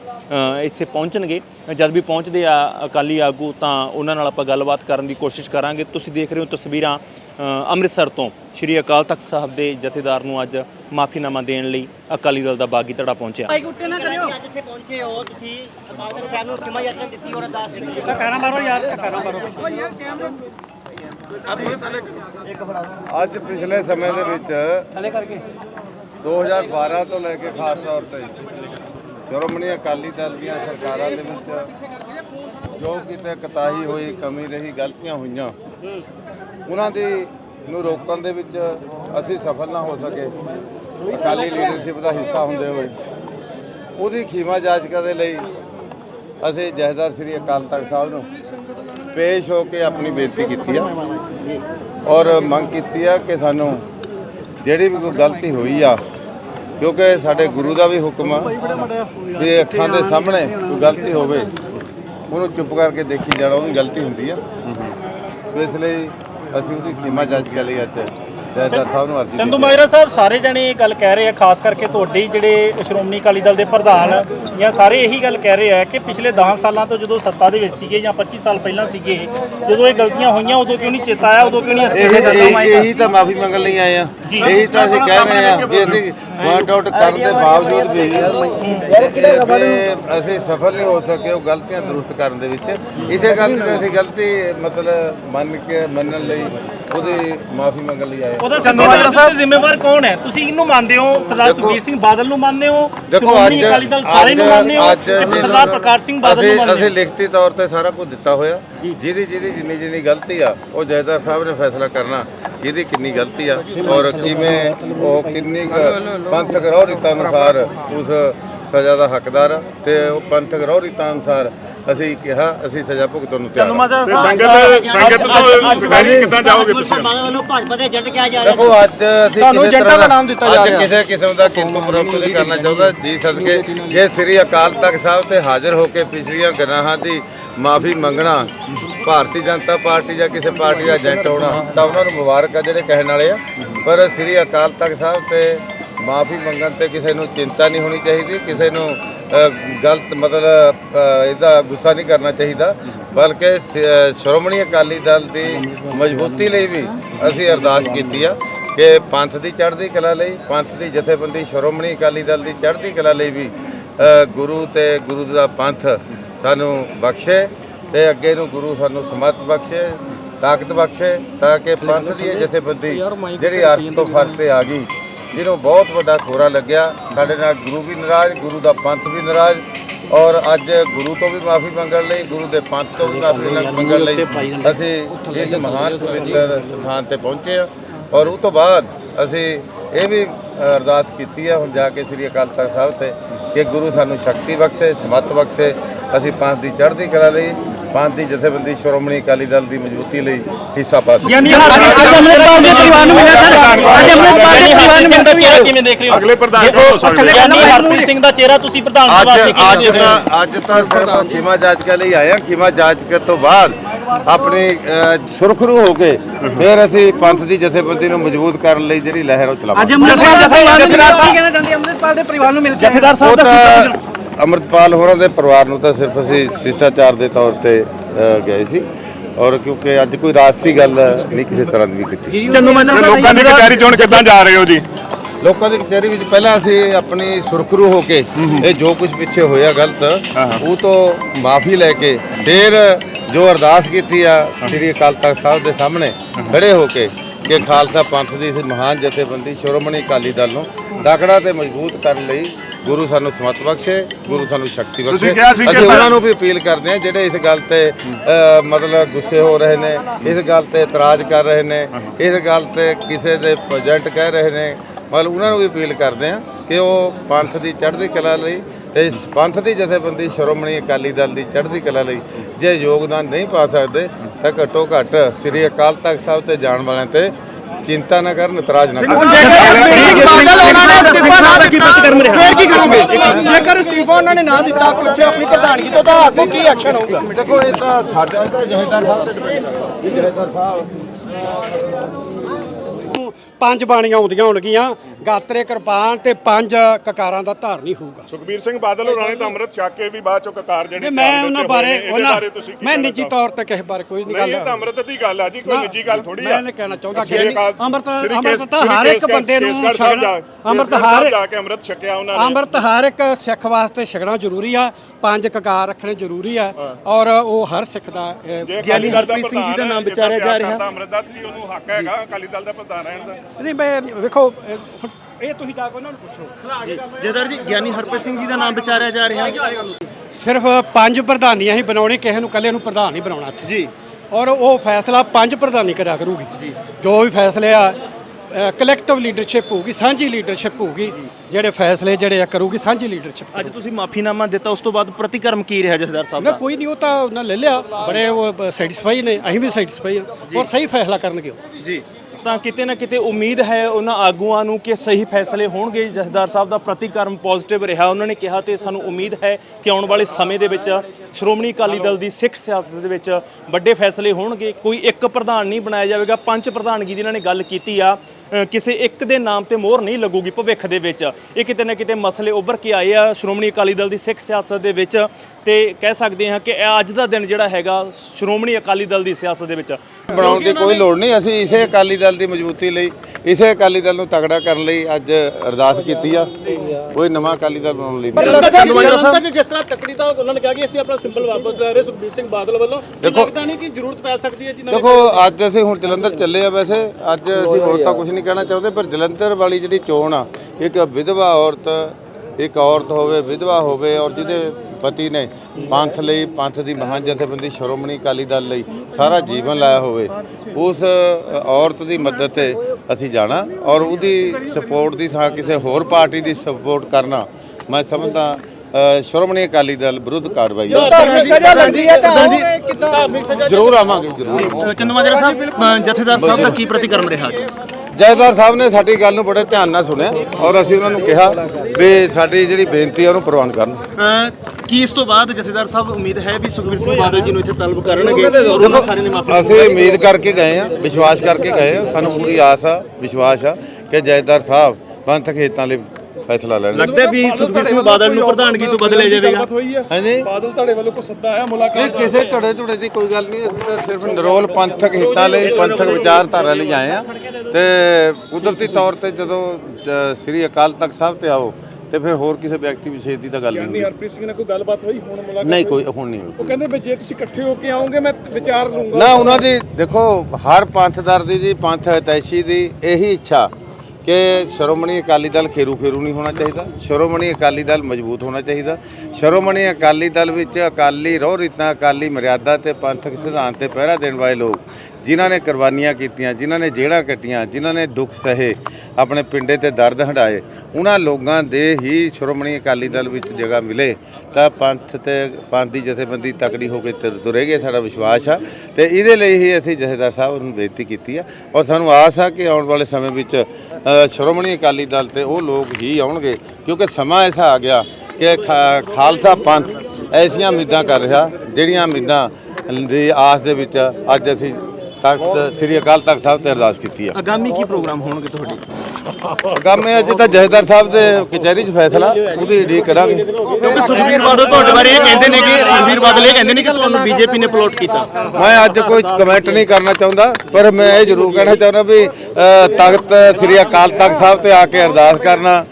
ਇੱਥੇ ਪਹੁੰਚਣਗੇ। ਜਦ ਵੀ ਪਹੁੰਚਦੇ ਆ ਅਕਾਲੀ ਆਗੂ ਤਾਂ ਉਹਨਾਂ ਨਾਲ ਆਪਾਂ ਗੱਲਬਾਤ ਕਰਨ ਦੀ ਕੋਸ਼ਿਸ਼ ਕਰਾਂਗੇ। ਤੁਸੀਂ ਦੇਖ ਰਹੇ ਹੋ ਤਸਵੀਰਾਂ ਅੰਮ੍ਰਿਤਸਰ ਤੋਂ ਸ੍ਰੀ ਅਕਾਲ ਤਖਤ ਸਾਹਿਬ ਦੇ ਜਥੇਦਾਰ ਨੂੰ ਅੱਜ ਮਾਫੀਨਾਮਾ ਦੇਣ ਲਈ ਅਕਾਲੀ ਦਲ ਦਾ ਬਾਗੀ ਧੜਾ ਪਹੁੰਚਿਆ। ਭਾਈ ਗੁੱਟੇ ਨਾ ਕਰਿਓ। ਅੱਜ ਇੱਥੇ ਪਹੁੰਚੇ ਹੋ ਤੁਸੀਂ ਅਕਾਲ ਤਖਤ ਸਾਹਿਬ ਨੂੰ ਖਿਮਾ ਯਾਤਰਾ ਦਿੱਤੀ ਔਰ ਅਰਦਾਸ ਕੀਤੀ ਧੱਕਾ ਮਾਰੋ ਯਾਰ ਧੱਕਾ ਮਾਰੋ। ਅੱਜ ਪਿਛਲੇ ਸਮੇਂ ਦੇ ਵਿੱਚ ਥਲੇ ਕਰਕੇ। 2012 ਤੋਂ ਲੈ ਕੇ ਖਾਸ ਤੌਰ ਤੇ ਸ਼੍ਰੋਮਣੀ ਅਕਾਲੀ ਦਲ ਦੀਆਂ ਸਰਕਾਰਾਂ ਦੇ ਵਿੱਚ ਜੋ ਕਿਤੇ ਕਤਾਹੀ ਹੋਈ, ਕਮੀ ਰਹੀ, ਗਲਤੀਆਂ ਹੋਈਆਂ, ਉਹਨਾਂ ਦੀ ਨੂੰ ਰੋਕਣ ਦੇ ਵਿੱਚ ਅਸੀਂ ਸਫਲ ਨਾ ਹੋ ਸਕੇ। ਅਕਾਲੀ ਲੀਡਰਸ਼ਿਪ ਦਾ ਹਿੱਸਾ ਹੁੰਦੇ ਹੋਏ ਉਹਦੀ ਖੀਮਾ ਜਾਂਚ ਦੇ ਲਈ ਅਸੀਂ ਜਹਦਾਰ ਸ੍ਰੀ ਅਕਾਲ ਤਖਤ ਸਾਹਿਬ ਨੂੰ ਪੇਸ਼ ਹੋ ਕੇ ਆਪਣੀ ਬੇਨਤੀ ਕੀਤੀ ਆ ਔਰ ਮੰਗ ਕੀਤੀ ਆ ਕਿ ਸਾਨੂੰ ਜਿਹੜੀ ਵੀ ਕੋਈ ਗਲਤੀ ਹੋਈ ਆ ਕਿਉਂਕਿ ਸਾਡੇ ਗੁਰੂ ਦਾ ਵੀ ਹੁਕਮ ਆ ਵੀ ਅੱਖਾਂ ਦੇ ਸਾਹਮਣੇ ਕੋਈ ਗਲਤੀ ਹੋਵੇ ਉਹਨੂੰ ਚੁੱਪ ਕਰਕੇ ਦੇਖੀ ਜਾਣਾ ਉਹ ਵੀ ਗਲਤੀ ਹੁੰਦੀ ਆ। ਇਸ ਲਈ ਅਸੀਂ ਉਹਦੀ ਖੀਮਾ ਜਾਂਚ ਕਰ ਲਈ ਅੱਜ। ਜੈਦਾਰ ਸਾਹਿਬ ਨੂੰ ਅਰਜ਼ੀ ਚੰਦੂ ਮਾਜਰਾ ਸਾਹਿਬ ਸਾਰੇ ਜਣੇ ਇਹ ਗੱਲ ਕਹਿ ਰਹੇ ਆ ਖਾਸ ਕਰਕੇ ਤੁਹਾਡੇ ਜਿਹੜੇ ਸ਼੍ਰੋਮਣੀ ਅਕਾਲੀ ਦਲ ਦੇ ਪ੍ਰਧਾਨ ਜਾਂ ਸਾਰੇ ਇਹੀ ਗੱਲ ਕਹਿ ਰਹੇ ਆ ਕਿ ਪਿਛਲੇ 10 ਸਾਲਾਂ ਤੋਂ ਜਦੋਂ ਸੱਤਾ ਦੇ ਵਿੱਚ ਸੀਗੇ ਜਾਂ 25 ਸਾਲ ਪਹਿਲਾਂ ਸੀਗੇ ਜਦੋਂ ਇਹ ਗਲਤੀਆਂ ਹੋਈਆਂ ਉਦੋਂ ਕਿਉਂ ਨਹੀਂ ਚੇਤਾ ਆਇਆ ਉਦੋਂ ਕਿਉਂ ਨਹੀਂ ਇਹ ਅਸਤੀਫੇ ਇਹ- ਤਾਂ ਮਾਫੀ ਮੰਗਣ ਲਈ ਆਏ ਆ। ਇਹੀ ਤਾਂ ਅਸੀਂ ਕਹਿ ਰਹੇ ਆ ਕਿ ਅਸੀਂ ਪੁਆਇੰਟ ਆਊਟ ਕਰਨ ਦੇ ਬਾਵਜੂਦ ਵੀ ਵੀ ਅਸੀਂ ਸਫਲ ਨਹੀਂ ਹੋ ਸਕੇ ਉਹ ਗਲਤੀਆਂ ਦਰੁਸਤ ਕਰਨ ਦੇ ਵਿੱਚ। ਇਸੇ ਗੱਲ ਤੇ ਅਸੀਂ ਗਲਤੀ ਮਤਲਬ ਮੰਨ ਕੇ ਮੰਨਣ ਲਈ ਉਹਦੀ ਮਾਫੀ ਮੰਗਣ ਲਈ ਆਏ ਆ। ਉਹਦਾ ਜ਼ਿੰਮੇਵਾਰ ਤੁਸੀਂ ਜ਼ਿੰਮੇਵਾਰ ਕੌਣ ਹੈ? ਤੁਸੀਂ ਇਹਨੂੰ ਮੰਨਦੇ ਹੋ ਸਰਦਾਰ ਸੁਖਬੀਰ ਸਿੰਘ ਬਾਦਲ ਨੂੰ ਮੰਨਦੇ ਹੋ ਦੇਖੋ ਅੱਜ ਅਕਾਲੀ ਦਲ ਸਾਰੇ ਨੂੰ ਮੰਨਦੇ ਹੋ ਸਰਦਾਰ ਪ੍ਰਕਾਸ਼ ਸਿੰਘ ਬਾਦਲ ਨੂੰ ਮੰਨਦੇ ਅਸੀਂ ਲਿਖਤੀ ਤੌਰ ਤੇ ਸਾਰਾ ਕੁਝ ਦਿੱਤਾ ਹੋਇਆ। ਜਿਹਦੀ ਜਿਹਦੀ ਜਿੰਨੀ ਜਿੰਨੀ ਗਲਤੀ ਆ ਉਹ ਜੈਦਾਰ ਸਾਹਿਬ ਨੇ ਫੈਸਲਾ ਕਰਨਾ। ਇਹਦੀ ਕਿੰਨੀ ਗਲਤੀ ਆ ਔਰ ਕਿਵੇਂ ਉਹ ਕਿੰਨੀ ਪੰਥਕ ਰਹੁ ਰੀਤਾਂ ਅਨੁਸਾਰ ਉਸ ਸਜ਼ਾ ਦਾ ਹੱਕਦਾਰ ਤੇ ਉਹ ਪੰਥਕ ਰਹੁ ਰੀਤਾਂ ਅਨੁਸਾਰ ਅਸੀਂ ਕਿਹਾ ਅਸੀਂ ਸਜ਼ਾ ਭੁਗਤਣ ਨੂੰ ਤਿਆਰ ਹਾਂ। ਸੰਗਤ ਸੰਗਤ ਤੋਂ ਕਿੱਦਾਂ ਜਾਓਗੇ ਤੁਸੀਂ? ਬਾਦਲ ਵੱਲੋਂ ਭਾਜਪਾ ਦੇ ਏਜੰਟ ਕਿਹਾ ਜਾ ਰਿਹਾ ਦੇਖੋ ਅੱਜ ਅਸੀਂ ਤੁਹਾਨੂੰ ਏਜੰਟਾਂ ਦਾ ਨਾਮ ਦਿੱਤਾ ਜਾ ਰਿਹਾ। ਅੱਜ ਕਿਸੇ ਕਿਸਮ ਦਾ ਕਿੰਤੂ ਪਰੰਤੂ ਨਹੀਂ ਕਰਨਾ ਚਾਹੁੰਦਾ। ਜੀ ਸਦਕੇ ਜੇ ਸ੍ਰੀ ਅਕਾਲ ਤਖਤ ਸਾਹਿਬ ਤੇ ਹਾਜ਼ਰ ਹੋ ਕੇ ਪਿਛਲੀਆਂ ਗੁਨਾਹਾਂ ਦੀ ਮਾਫੀ ਮੰਗਣਾ ਭਾਰਤੀ ਜਨਤਾ ਪਾਰਟੀ ਜਾਂ ਕਿਸੇ ਪਾਰਟੀ ਦਾ ਏਜੰਟ ਹੋਣਾ ਤਾਂ ਉਹਨਾਂ ਨੂੰ ਮੁਬਾਰਕ ਆ ਜਿਹੜੇ ਕਹਿਣ ਵਾਲੇ ਆ। ਪਰ ਸ੍ਰੀ ਅਕਾਲ ਤਖਤ ਸਾਹਿਬ ਤੇ ਮਾਫੀ ਮੰਗਣ ਤੇ ਕਿਸੇ ਨੂੰ ਚਿੰਤਾ ਨਹੀਂ ਹੋਣੀ ਚਾਹੀਦੀ ਕਿਸੇ ਨੂੰ ਗਲਤ ਮਤਲਬ ਇਹਦਾ ਗੁੱਸਾ ਨਹੀਂ ਕਰਨਾ ਚਾਹੀਦਾ। ਬਲਕਿ ਸ- ਸ਼੍ਰੋਮਣੀ ਅਕਾਲੀ ਦਲ ਦੀ ਮਜ਼ਬੂਤੀ ਲਈ ਵੀ ਅਸੀਂ ਅਰਦਾਸ ਕੀਤੀ ਆ ਕਿ ਪੰਥ ਦੀ ਚੜ੍ਹਦੀ ਕਲਾ ਲਈ, ਪੰਥ ਦੀ ਜਥੇਬੰਦੀ ਸ਼੍ਰੋਮਣੀ ਅਕਾਲੀ ਦਲ ਦੀ ਚੜ੍ਹਦੀ ਕਲਾ ਲਈ ਵੀ ਗੁਰੂ ਤੇ ਗੁਰੂ ਦਾ ਪੰਥ ਸਾਨੂੰ ਬਖਸ਼ੇ ਤੇ ਅੱਗੇ ਨੂੰ ਗੁਰੂ ਸਾਨੂੰ ਸਮਤ ਬਖਸ਼ੇ, ਤਾਕਤ ਬਖਸ਼ੇ, ਤਾਂ ਕਿ ਪੰਥ ਦੀ ਜਥੇਬੰਦੀ ਜਿਹੜੀ ਅਰਸ਼ ਤੋਂ ਫਰਸ਼ ਤੇ ਆ ਗਈ ਜਿਹਨੂੰ ਬਹੁਤ ਵੱਡਾ ਖੋਰਾ ਲੱਗਿਆ। ਸਾਡੇ ਨਾਲ ਗੁਰੂ ਵੀ ਨਾਰਾਜ਼ ਗੁਰੂ ਦਾ ਪੰਥ ਵੀ ਨਾਰਾਜ਼ ਔਰ ਅੱਜ ਗੁਰੂ ਤੋਂ ਵੀ ਮਾਫੀ ਮੰਗਣ ਲਈ ਗੁਰੂ ਦੇ ਪੰਥ ਤੋਂ ਵੀ ਮਾਫੀ ਮੰਗਣ ਲਈ ਅਸੀਂ ਇਸ ਮਹਾਨ ਪਵਿੱਤਰ ਸਥਾਨ ਤੇ ਪਹੁੰਚੇ ਹਾਂ ਔਰ ਉਸ ਤੋਂ ਬਾਅਦ ਅਸੀਂ ਇਹ ਵੀ ਅਰਦਾਸ ਕੀਤੀ ਹੈ ਹੁਣ ਜਾ ਕੇ ਸ੍ਰੀ ਅਕਾਲ ਤਖਤ ਸਾਹਿਬ ਤੇ ਕਿ ਗੁਰੂ ਸਾਨੂੰ ਸ਼ਕਤੀ ਬਖਸ਼ੇ ਸਮਤ ਬਖਸ਼ੇ। ਅਸੀਂ ਪੰਥ ਦੀ ਚੜ੍ਹਦੀ ਕਲਾ ਲਈ ਪੰਥ ਦੀ ਜਥੇਬੰਦੀ ਸ਼੍ਰੋਮਣੀ ਅਕਾਲੀ ਦਲ ਦੀ ਮਜ਼ਬੂਤੀ ਲਈ ਹਿੱਸਾ ਪਾ ਯਾਨੀ ਅੱਜ ਅੰਮ੍ਰਿਤਪਾਲ ਦੇ ਪਰਿਵਾਰ ਨੂੰ ਮਿਲਿਆ ਸਰ। ਅੱਜ ਅੰਮ੍ਰਿਤਪਾਲ ਦੇ ਪਰਿਵਾਰ ਨੂੰ ਮਿਲਿਆ ਚਿਹਰਾ ਕਿਵੇਂ ਦੇਖ ਰਹੇ ਹੋ? ਅਗਲੇ ਪ੍ਰਧਾਨ ਕੌਣ ਹੋ ਸਕਦੇ? ਯਾਨੀ ਹਰਪ੍ਰੀਤ ਸਿੰਘ ਦਾ ਚਿਹਰਾ ਤੁਸੀਂ ਪ੍ਰਧਾਨ ਅੱਜ ਸਭਾ ਦੇ ਅੱਜ ਤਾਂ ਅੱਜ ਤਾਂ ਸਿਰਫ ਖੀਮਾ ਜਾਂਚ ਕੇ ਲਈ ਆਏ ਹਾਂ। ਖੀਮਾ ਜਾਂਚ ਕੇ ਤੋਂ ਬਾਅਦ ਆਪਣੀ ਸੁਰਖਰੂ ਹੋ ਕੇ ਫਿਰ ਅਸੀਂ ਪੰਥ ਦੀ ਜਥੇਬੰਦੀ ਨੂੰ ਮਜ਼ਬੂਤ ਕਰਨ ਲਈ ਜਿਹੜੀ ਲਹਿਰ ਉਹ ਚਲਾਵਾਂਗੇ। ਸਾਹਿਬ ਚਾਹੁੰਦੇ ਅੰਮ੍ਰਿਤਪਾਲ ਦੇ ਪਰਿਵਾਰ ਨੂੰ ਮਿਲ ਕੇ ਜਥੇਦਾਰ ਉਹ ਤਾਂ ਅਮਰਪਾਲ ਹੋਰਾਂ ਦੇ ਪਰਿਵਾਰ ਨੂੰ ਤਾਂ ਸਿਰਫ ਅਸੀਂ ਸ਼ਿਸ਼ਟਾਚਾਰ ਦੇ ਤੌਰ ਤੇ ਗਏ ਸੀ। ਔਰ ਕਿਉਂਕਿ ਅੱਜ ਕੋਈ ਰਾਜਸੀ ਗੱਲ ਨਹੀਂ ਕਿਸੇ ਤਰ੍ਹਾਂ ਦੀ ਵੀ ਕੀਤੀ। ਲੋਕਾਂ ਦੀ ਕਚਹਿਰੀ ਚੋਣ ਕਿੱਦਾਂ ਜਾ ਰਹੇ ਹੋ ਜੀ? ਲੋਕਾਂ ਦੀ ਕਚਹਿਰੀ ਵਿੱਚ ਪਹਿਲਾਂ ਅਸੀਂ ਆਪਣੀ ਸੁਰਖਰੂ ਹੋ ਕੇ ਇਹ ਜੋ ਕੁਝ ਪਿੱਛੇ ਹੋਇਆ ਗਲਤ ਉਹ ਤੋਂ ਮਾਫੀ ਲੈ ਕੇ ਫਿਰ ਜੋ ਅਰਦਾਸ ਕੀਤੀ ਆ ਸ੍ਰੀ ਅਕਾਲ ਤਖਤ ਸਾਹਿਬ ਦੇ ਸਾਹਮਣੇ ਖੜੇ ਹੋ ਕੇ ਕਿ ਖਾਲਸਾ ਪੰਥ ਦੀ ਇਸ ਮਹਾਨ ਜਥੇਬੰਦੀ ਸ਼੍ਰੋਮਣੀ ਅਕਾਲੀ ਦਲ ਨੂੰ ਤਕੜਾ ਤੇ ਮਜ਼ਬੂਤ ਕਰਨ ਲਈ ਗੁਰੂ ਸਾਨੂੰ ਸਮਤ ਬਖਸ਼ੇ ਗੁਰੂ ਸਾਨੂੰ ਸ਼ਕਤੀ ਬਖਸ਼ੇ। ਤੁਸੀਂ ਕਿਹਾ ਸੀ ਕਿ ਅਸੀਂ ਉਹਨਾਂ ਨੂੰ ਵੀ ਅਪੀਲ ਕਰਦੇ ਹਾਂ ਜਿਹੜੇ ਇਸ ਗੱਲ ਤੇ ਅ, ਮਤਲਬ ਗੁੱਸੇ ਹੋ ਰਹੇ ਨੇ ਇਸ ਗੱਲ ਤੇ ਇਤਰਾਜ਼ ਕਰ ਰਹੇ ਨੇ ਇਸ ਗੱਲ ਤੇ ਕਿਸੇ ਦੇ ਪ੍ਰੋਜੈਕਟ ਕਹਿ ਰਹੇ ਨੇ ਮਤਲਬ ਉਹਨਾਂ ਨੂੰ ਵੀ ਅਪੀਲ ਕਰਦੇ ਹਾਂ ਕਿ ਉਹ ਪੰਥ ਦੀ ਚੜ੍ਹਦੀ ਕਲਾ ਲਈ ਤੇ ਇਸ ਪੰਥ ਦੀ ਜਥੇਬੰਦੀ ਸ਼੍ਰੋਮਣੀ ਅਕਾਲੀ ਦਲ ਦੀ ਚੜ੍ਹਦੀ ਕਲਾ ਲਈ ਜੇ ਯੋਗਦਾਨ ਨਹੀਂ ਪਾ ਸਕਦੇ ਤਾਂ ਘੱਟੋ ਘੱਟ ਸ੍ਰੀ ਅਕਾਲ ਤਖਤ ਸਾਹਿਬ ਤੇ ਜਾਣ ਵਾਲਿਆਂ ਤੇ ਚਿੰਤਾ ਨਾ ਕਰਨ ਇਤਰਾਜ਼ ਨਾ ਕਰਨ। ਫੇਰ ਕੀ ਕਰੋਗੇ? ਜੇਕਰ ਅਸਤੀਫਾ ਉਹਨਾਂ ਨੇ ਨਾ ਦਿੱਤਾ ਕੁਝ ਆਪਣੀ ਪ੍ਰਧਾਨਗੀ ਤੋਂ ਤਾਂ ਅੱਗੋਂ ਕੀ ਐਕਸ਼ਨ ਹੋਊਗਾ? ਦੇਖੋ ਇਹ ਤਾਂ ਸਾਡਾ ਤਾਂ ਜਹੇਦਾਰ ਸਾਹਿਬ ਤੇ ਡਿਪੈਂਡ ਕਰਦਾ ਇਹ ਜਹੇਦਾਰ ਸਾਹਿਬ ਪੰਜ ਬਾਣੀਆਂ ਆਉਂਦੀਆਂ ਹੋਣਗੀਆਂ। ਗਾਤਰੇ ਕਿਰਪਾਨ ਤੇ ਪੰਜ ਕਕਾਰਾਂ ਦਾ ਧਾਰਨੀ ਹੋਊਗਾ। ਸੁਖਬੀਰ ਸਿੰਘ ਬਾਦਲ ਹੋਰਾਂ ਨੇ ਤਾਂ ਅੰਮ੍ਰਿਤ ਛਕ ਕੇ ਵੀ ਬਾਅਦ ਚੋਂ ਕਕਾਰ ਜਿਹੜੇ ਮੈਂ ਉਹਨਾਂ ਬਾਰੇ ਉਹਨਾਂ ਮੈਂ ਨਿੱਜੀ ਤੌਰ ਤੇ ਕਿਸੇ ਬਾਰੇ ਕੋਈ ਨਹੀਂ ਨਹੀਂ ਇਹ ਗੱਲ ਤਾਂ ਅੰਮ੍ਰਿਤ ਦੀ ਗੱਲ ਆ ਜੀ ਕੋਈ ਨਿੱਜੀ ਗੱਲ ਥੋੜੀ ਆ। ਮੈਂ ਨਹੀਂ ਕਹਿਣਾ ਚਾਹੁੰਦਾ ਕਿ ਅੰਮ੍ਰਿਤ ਅੰਮ੍ਰਿਤ ਤਾਂ ਹਰ ਇੱਕ ਬੰਦੇ ਨੂੰ ਛਕਣਾ ਅੰਮ੍ਰਿਤ ਹਰ ਜਾ ਕੇ ਅੰਮ੍ਰਿਤ ਛਕਿਆ ਉਹਨਾਂ ਨੇ। ਅੰਮ੍ਰਿਤ ਹਰ ਇੱਕ ਸਿੱਖ ਵਾਸਤੇ ਛਕਣਾ ਜ਼ਰੂਰੀ ਆ ਪੰਜ ਕਕਾਰ ਰੱਖਣੇ ਜ਼ਰੂਰੀ ਆ ਔਰ ਉਹ ਹਰ ਸਿੱਖ ਦਾ ਦਲ ਦਾ ਸਿੰਘ ਜੀ ਦਾ ਨਾਮ ਵਿਚਾਰਿਆ ਜਾ ਰਿਹਾ। ਅੰਮ੍ਰਿਤ ਦਾ ਕੀ ਉਹਨੂੰ ਹੱਕ ਹੈਗਾ ਅਕਾਲੀ ਦਲ ਦਾ ਪ੍ਰਧਾਨ ਦਾ ਨਹੀਂ ਮੈਂ ਵੇਖੋ ਇਹ ਹੁਣ ਇਹ ਤੁਸੀਂ ਜਾ ਕੇ ਉਹਨਾਂ ਨੂੰ ਪੁੱਛੋ। ਜਦਰ ਜੀ ਗਿਆਨੀ ਹਰਪ੍ਰੀਤ ਸਿੰਘ ਜੀ ਦਾ ਨਾਮ ਵਿਚਾਰਿਆ ਜਾ ਰਿਹਾ ਸਿਰਫ ਪੰਜ ਪ੍ਰਧਾਨੀਆਂ ਹੀ ਬਣਾਉਣੀ ਕਿਸੇ ਨੂੰ ਇਕੱਲੇ ਨੂੰ ਪ੍ਰਧਾਨ ਨਹੀਂ ਬਣਾਉਣਾ ਇੱਥੇ। ਜੀ। ਔਰ ਉਹ ਫੈਸਲਾ ਪੰਜ ਪ੍ਰਧਾਨੀ ਕਰਿਆ ਕਰੂਗੀ। ਜੀ। ਜੋ ਵੀ ਫੈਸਲੇ ਆ ਕਲੈਕਟਿਵ ਲੀਡਰਸ਼ਿਪ ਹੋਊਗੀ ਸਾਂਝੀ ਲੀਡਰਸ਼ਿਪ ਹੋਊਗੀ ਜਿਹੜੇ ਫੈਸਲੇ ਜਿਹੜੇ ਆ ਕਰੂਗੀ ਸਾਂਝੀ ਲੀਡਰਸ਼ਿਪ ਅੱਜ ਤੁਸੀਂ ਮਾਫੀਨਾਮਾ ਦਿੱਤਾ ਉਸ ਤੋਂ ਬਾਅਦ ਪ੍ਰਤੀਕਰਮ ਕੀ ਰਿਹਾ ਜਥੇਦਾਰ ਸਾਹਿਬ ਨਾ ਦਾ? ਕੋਈ ਨਹੀਂ ਉਹ ਤਾਂ ਉਹਨਾਂ ਲੈ ਲਿਆ ਬੜੇ ਉਹ ਸੈਟੀਸਫਾਈ ਨੇ ਅਸੀਂ ਵੀ ਸੈਟੀਸਫਾਈ ਹਾਂ। ਔਰ ਸਹੀ ਫੈਸਲਾ ਕਰਨਗੇ ਉਹ। ਜੀ। ਤਾਂ ਕਿਤੇ ਨਾ ਕਿਤੇ ਉਮੀਦ ਹੈ ਉਹਨਾਂ ਆਗੂਆਂ ਨੂੰ ਕਿ ਸਹੀ ਫੈਸਲੇ ਹੋਣਗੇ। ਜਥੇਦਾਰ ਸਾਹਿਬ ਦਾ ਪ੍ਰਤੀਕਰਮ ਪੋਜ਼ਿਟਿਵ ਰਿਹਾ। ਉਹਨਾਂ ਨੇ ਕਿਹਾ ਤੇ ਸਾਨੂੰ ਉਮੀਦ ਹੈ ਕਿ ਆਉਣ ਵਾਲੇ ਸਮੇਂ ਦੇ ਵਿੱਚ ਸ਼੍ਰੋਮਣੀ ਅਕਾਲੀ ਦਲ ਦੀ ਸਿੱਖ ਸਿਆਸਤ ਦੇ ਵਿੱਚ ਵੱਡੇ ਫੈਸਲੇ ਹੋਣਗੇ। ਕੋਈ ਇੱਕ ਪ੍ਰਧਾਨ ਨਹੀਂ ਬਣਾਇਆ ਜਾਵੇਗਾ। ਪੰਜ ਪ੍ਰਧਾਨਗੀ ਦੀ ਇਹਨਾਂ ਨੇ ਗੱਲ ਕੀਤੀ ਆ। ਕਿਸੇ ਇੱਕ ਦੇ ਨਾਮ ਤੇ ਮੋਹਰ ਨਹੀਂ ਲੱਗੂਗੀ ਭਵਿੱਖ ਦੇ ਵਿੱਚ। ਇਹ ਕਿਤੇ ਨਾ ਕਿਤੇ ਮਸਲੇ ਉੱਭਰ ਕੇ ਆਏ ਆ ਸ਼੍ਰੋਮਣੀ ਅਕਾਲੀ ਦਲ ਦੀ ਸਿੱਖ ਸਿਆਸਤ ਦੇ ਵਿੱਚ ਤੇ ਕਹਿ ਸਕਦੇ ਹਾਂ ਕਿ ਇਹ ਅੱਜ ਦਾ ਦਿਨ ਜਿਹੜਾ ਹੈਗਾ ਸ਼੍ਰੋਮਣੀ ਅਕਾਲੀ ਦਲ ਦੀ ਸਿਆਸਤ ਦੇ ਵਿੱਚ। ਬਣਾਉਣ ਦੀ ਕੋਈ ਲੋੜ ਨਹੀਂ। ਅਸੀਂ ਇਸੇ ਅਕਾਲੀ ਦਲ ਦੀ ਮਜ਼ਬੂਤੀ ਲਈ ਇਸੇ ਅਕਾਲੀ ਦਲ ਨੂੰ ਤਗੜਾ ਕਰਨ ਲਈ ਅੱਜ ਅਰਦਾਸ ਕੀਤੀ ਆ। ਕੋਈ ਨਵਾਂ ਅਕਾਲੀ ਦਲ ਬਣਾਉਣ ਲਈ। ਜਿਸ ਤਰ੍ਹਾਂ ਤਕੜੀ ਤਾਂ ਉਹਨਾਂ ਨੇ ਕਿਹਾ ਕਿ ਅਸੀਂ ਆਪਣਾ ਸਿੰਬਲ ਵਾਪਸ ਲੈ ਰਹੇ ਸੁਖਬੀਰ ਸਿੰਘ ਬਾਦਲ ਵੱਲੋਂ। ਦੇਖੋ ਨਹੀਂ ਕਿ ਜ਼ਰੂਰਤ ਪੈ ਸਕਦੀ ਹੈ ਜੀ ਦੇਖੋ ਅੱਜ ਅਸੀਂ ਹੁਣ ਜਲੰਧਰ ਚੱਲੇ ਆ ਵੈਸੇ। ਅੱਜ ਅਸੀਂ ਹੋਰ ਤਾਂ ਕੁਝ ਨਹੀਂ ਕਹਿਣਾ ਚਾਹੁੰਦੇ ਪਰ ਜਲੰਧਰ ਵਾਲੀ ਜਿਹੜੀ ਚੋਣ ਆ ਇੱਕ ਵਿਧਵਾ ਔਰਤ ਇੱਕ ਔਰਤ ਹੋਵੇ ਵਿਧਵਾ ਹੋਵੇ ਔਰ ਜਿਹਦੇ ਪਤੀ ਨੇ ਪੰਥ ਲਈ ਪੰਥ ਦੀ ਮਹਾਨ ਜਥੇਬੰਦੀ ਸ਼੍ਰੋਮਣੀ ਅਕਾਲੀ ਦਲ ਲਈ ਸਾਰਾ ਜੀਵਨ ਲਾਇਆ ਹੋਵੇ ਉਸ ਔਰਤ ਦੀ ਮਦਦ ਤੇ ਅਸੀਂ ਜਾਣਾ ਔਰ ਉਹਦੀ ਸਪੋਰਟ ਦੀ ਥਾਂ ਕਿਸੇ ਹੋਰ ਪਾਰਟੀ ਦੀ ਸਪੋਰਟ ਕਰਨਾ ਮੈਂ ਸਮਝਦਾ ਸ਼੍ਰੋਮਣੀ ਅਕਾਲੀ ਦਲ ਵਿਰੁੱਧ ਕਾਰਵਾਈ। ਹੈ ਧਾਰਮਿਕ ਸਜ਼ਾ ਲੱਗਦੀ ਹੈ ਤਾਂ ਆਓਗੇ ਕਿੱਦਾਂ ਜ਼ਰੂਰ ਆਵਾਂਗੇ ਜ਼ਰੂਰ ਚੰਦਮਾਜਰਾ ਸਾਹਿਬ ਜਥੇਦਾਰ ਸਾਹਿਬ ਦਾ ਕੀ ਪ੍ਰਤੀਕਰਮ ਰਿਹਾ ਜੈਦਾਰ ਸਾਹਿਬ ਨੇ ਸਾਡੀ ਗੱਲ ਨੂੰ ਬੜੇ ਧਿਆਨ ਨਾਲ ਸੁਣਿਆ ਔਰ ਅਸੀਂ ਉਹਨਾਂ ਨੂੰ ਕਿਹਾ ਵੀ ਸਾਡੀ ਜਿਹੜੀ ਬੇਨਤੀ ਹੈ ਉਹਨੂੰ ਪ੍ਰਵਾਨ ਕਰਨ। ਕੀ ਇਸ ਤੋਂ ਬਾਅਦ ਜਥੇਦਾਰ ਸਾਹਿਬ ਉਮੀਦ ਹੈ ਵੀ ਸੁਖਬੀਰ ਸਿੰਘ ਬਾਦਲ ਜੀ ਨੂੰ ਇੱਥੇ ਤਲਬ ਕਰਨਗੇ ਔਰ ਉਹਨਾਂ ਸਾਰੇ ਨੇ ਮਾਫੀ ਅਸੀਂ ਉਮੀਦ ਕਰਕੇ ਗਏ ਆ ਵਿਸ਼ਵਾਸ ਕਰਕੇ ਗਏ ਆ ਸਾਨੂੰ ਪੂਰੀ ਆਸ ਆ ਵਿਸ਼ਵਾਸ ਆ ਕਿ ਜੈਦਾਰ ਸਾਹਿਬ ਪੰਥਕ ਹਿੱਤਾਂ ਲਈ ਫੈਸਲਾ ਲੈਣਗੇ ਲੱਗਦਾ ਵੀ ਸੁਖਬੀਰ ਸਿੰਘ ਬਾਦਲ ਨੂੰ ਪ੍ਰਧਾਨਗੀ ਤੋਂ ਬਦਲਿਆ ਜਾਵੇਗਾ। ਹਾਂਜੀ ਬਾਦਲ ਧੜੇ ਵੱਲੋਂ ਕੋ ਸੱਦਾ ਆਇਆ ਮੁਲਾਕਾਤ ਕਿਸੇ ਧੜੇ ਧੜੇ ਦੀ ਕੋਈ ਗੱਲ ਨਹੀਂ ਅਸੀਂ ਤਾਂ ਸਿਰਫ ਨਿਰੋਲ ਪੰਥਕ ਹਿੱਤਾਂ ਲਈ ਪੰਥਕ ਵਿਚਾਰਧਾਰਾ ਲਈ ਆਏ ਆ ਤੇ ਕੁਦਰਤੀ ਤੌਰ ਤੇ ਜਦੋਂ ਸ੍ਰੀ ਅਕਾਲ ਤਖਤ ਸਾਹਿਬ ਤੇ ਆਓ ਤੇ ਫਿਰ ਹੋਰ ਕਿਸੇ ਵਿਅਕਤੀ ਵਿਸ਼ੇਸ਼ ਦੀ ਤਾਂ ਗੱਲ ਨਹੀਂ ਹੁੰਦੀ। ਹਰਪ੍ਰੀਤ ਸਿੰਘ ਨਾਲ ਕੋਈ ਗੱਲਬਾਤ ਹੋਈ? ਹੁਣ ਮੁਲਾਕਾਤ ਨਹੀਂ ਕੋਈ ਹੁਣ ਨਹੀਂ ਹੋਈ। ਉਹ ਕਹਿੰਦੇ ਵੀ ਜੇ ਤੁਸੀਂ ਇਕੱਠੇ ਹੋ ਕੇ ਆਓਗੇ ਮੈਂ ਵਿਚਾਰ ਲੂੰਗਾ ਨਾ ਉਹਨਾਂ ਦੀ ਦੇਖੋ ਹਰ ਪੰਥਦਰ ਦੀ ਜੀ ਪੰਥ ਹਿਤੈਸ਼ੀ ਦੀ ਇਹੀ ਇੱਛਾ। ਕਿ ਸ਼੍ਰੋਮਣੀ ਅਕਾਲੀ ਦਲ ਖੇਰੂ ਖੇਰੂ ਨਹੀਂ ਹੋਣਾ ਚਾਹੀਦਾ, ਸ਼੍ਰੋਮਣੀ ਅਕਾਲੀ ਦਲ ਮਜ਼ਬੂਤ ਹੋਣਾ ਚਾਹੀਦਾ, ਸ਼੍ਰੋਮਣੀ ਅਕਾਲੀ ਦਲ ਵਿੱਚ ਅਕਾਲੀ ਰੋਹ ਰੀਤਾਂ, ਅਕਾਲੀ ਮਰਿਆਦਾ ਤੇ ਪੰਥਕ ਸਿਧਾਂਤ ਤੇ ਪਹਿਰਾ ਦੇਣ ਵਾਲੇ ਲੋਕ ਜਿਨ੍ਹਾਂ ਨੇ ਕੁਰਬਾਨੀਆਂ ਕੀਤੀਆਂ, ਜਿਨ੍ਹਾਂ ਨੇ ਜੇੜਾਂ ਕੱਟੀਆਂ, ਜਿਨ੍ਹਾਂ ਨੇ ਦੁੱਖ ਸਹੇ ਆਪਣੇ ਪਿੰਡੇ ਤੇ ਦਰਦ ਹਟਾਏ ਉਹਨਾਂ ਲੋਕਾਂ ਦੇ ਹੀ ਸ਼੍ਰੋਮਣੀ ਅਕਾਲੀ ਦਲ ਵਿੱਚ ਜਗ੍ਹਾ ਮਿਲੇ, ਤਾਂ ਪੰਥ ਤੇ ਪੰਥ ਦੀ ਜਥੇਬੰਦੀ ਤਕੜੀ ਹੋ ਕੇ ਤੁਰੇਗੀ ਸਾਡਾ ਵਿਸ਼ਵਾਸ ਆ, ਤੇ ਇਹਦੇ ਲਈ ਹੀ ਅਸੀਂ ਜਥੇਦਾਰ ਸਾਹਿਬ ਨੂੰ ਬੇਨਤੀ ਕੀਤੀ ਆ। ਔਰ ਸਾਨੂੰ ਆਸ ਆ ਕਿ ਆਉਣ ਵਾਲੇ ਸਮੇਂ ਵਿੱਚ ਸ਼੍ਰੋਮਣੀ ਅਕਾਲੀ ਦਲ ਤੇ ਉਹ ਲੋਕ ਹੀ ਆਉਣਗੇ, ਕਿਉਂਕਿ ਸਮਾਂ ਐਸਾ ਆ ਗਿਆ ਕਿ ਖਾ- ਖਾਲਸਾ ਪੰਥ ਐਸੀਆਂ ਉਮੀਦਾਂ ਕਰ ਰਿਹਾ, ਜਿਹੜੀਆਂ ਉਮੀਦਾਂ ਦੀ ਆਸ ਦੇ ਵਿੱਚ ਅੱਜ ਅਸੀਂ ਤਖਤ ਸ੍ਰੀ ਅਕਾਲ ਤਖਤ ਸਾਹਿਬ ਤੇ ਅਰਦਾਸ ਕੀਤੀ ਆ। ਆਗਾਮੀ ਕੀ ਪ੍ਰੋਗਰਾਮ ਹੋਣਗੇ ਤੁਹਾਡੇ? ਅਗਾਮੀ ਅੱਜ ਤਾਂ ਜਥੇਦਾਰ ਸਾਹਿਬ ਦੇ ਕਚਹਿਰੀ 'ਚ ਫੈਸਲਾ ਉਹਦੀ ਉਡੀਕ ਕਰਾਂਗੇ। ਕਿਉਂਕਿ ਸੁਖਬੀਰ ਬਾਦਲ ਤੁਹਾਡੇ ਬਾਰੇ ਇਹ ਕਹਿੰਦੇ ਨੇ ਕਿ ਸੁਖਬੀਰ ਬਾਦਲ ਇਹ ਕਹਿੰਦੇ ਨੇ ਕਿ ਤੁਹਾਨੂੰ ਬੀਜੇਪੀ ਨੇ ਪਲੋਟ ਕੀਤਾ। ਮੈਂ ਅੱਜ ਕੋਈ ਕਮੈਂਟ ਨਹੀਂ ਕਰਨਾ ਚਾਹੁੰਦਾ ਪਰ ਮੈਂ ਇਹ ਜ਼ਰੂਰ ਕਹਿਣਾ ਚਾਹੁੰਦਾ ਵੀ ਤਖਤ ਸ੍ਰੀ ਅਕਾਲ ਤਖਤ ਸਾਹਿਬ ਤੇ ਆ ਕੇ ਅਰਦਾਸ ਕਰਨਾ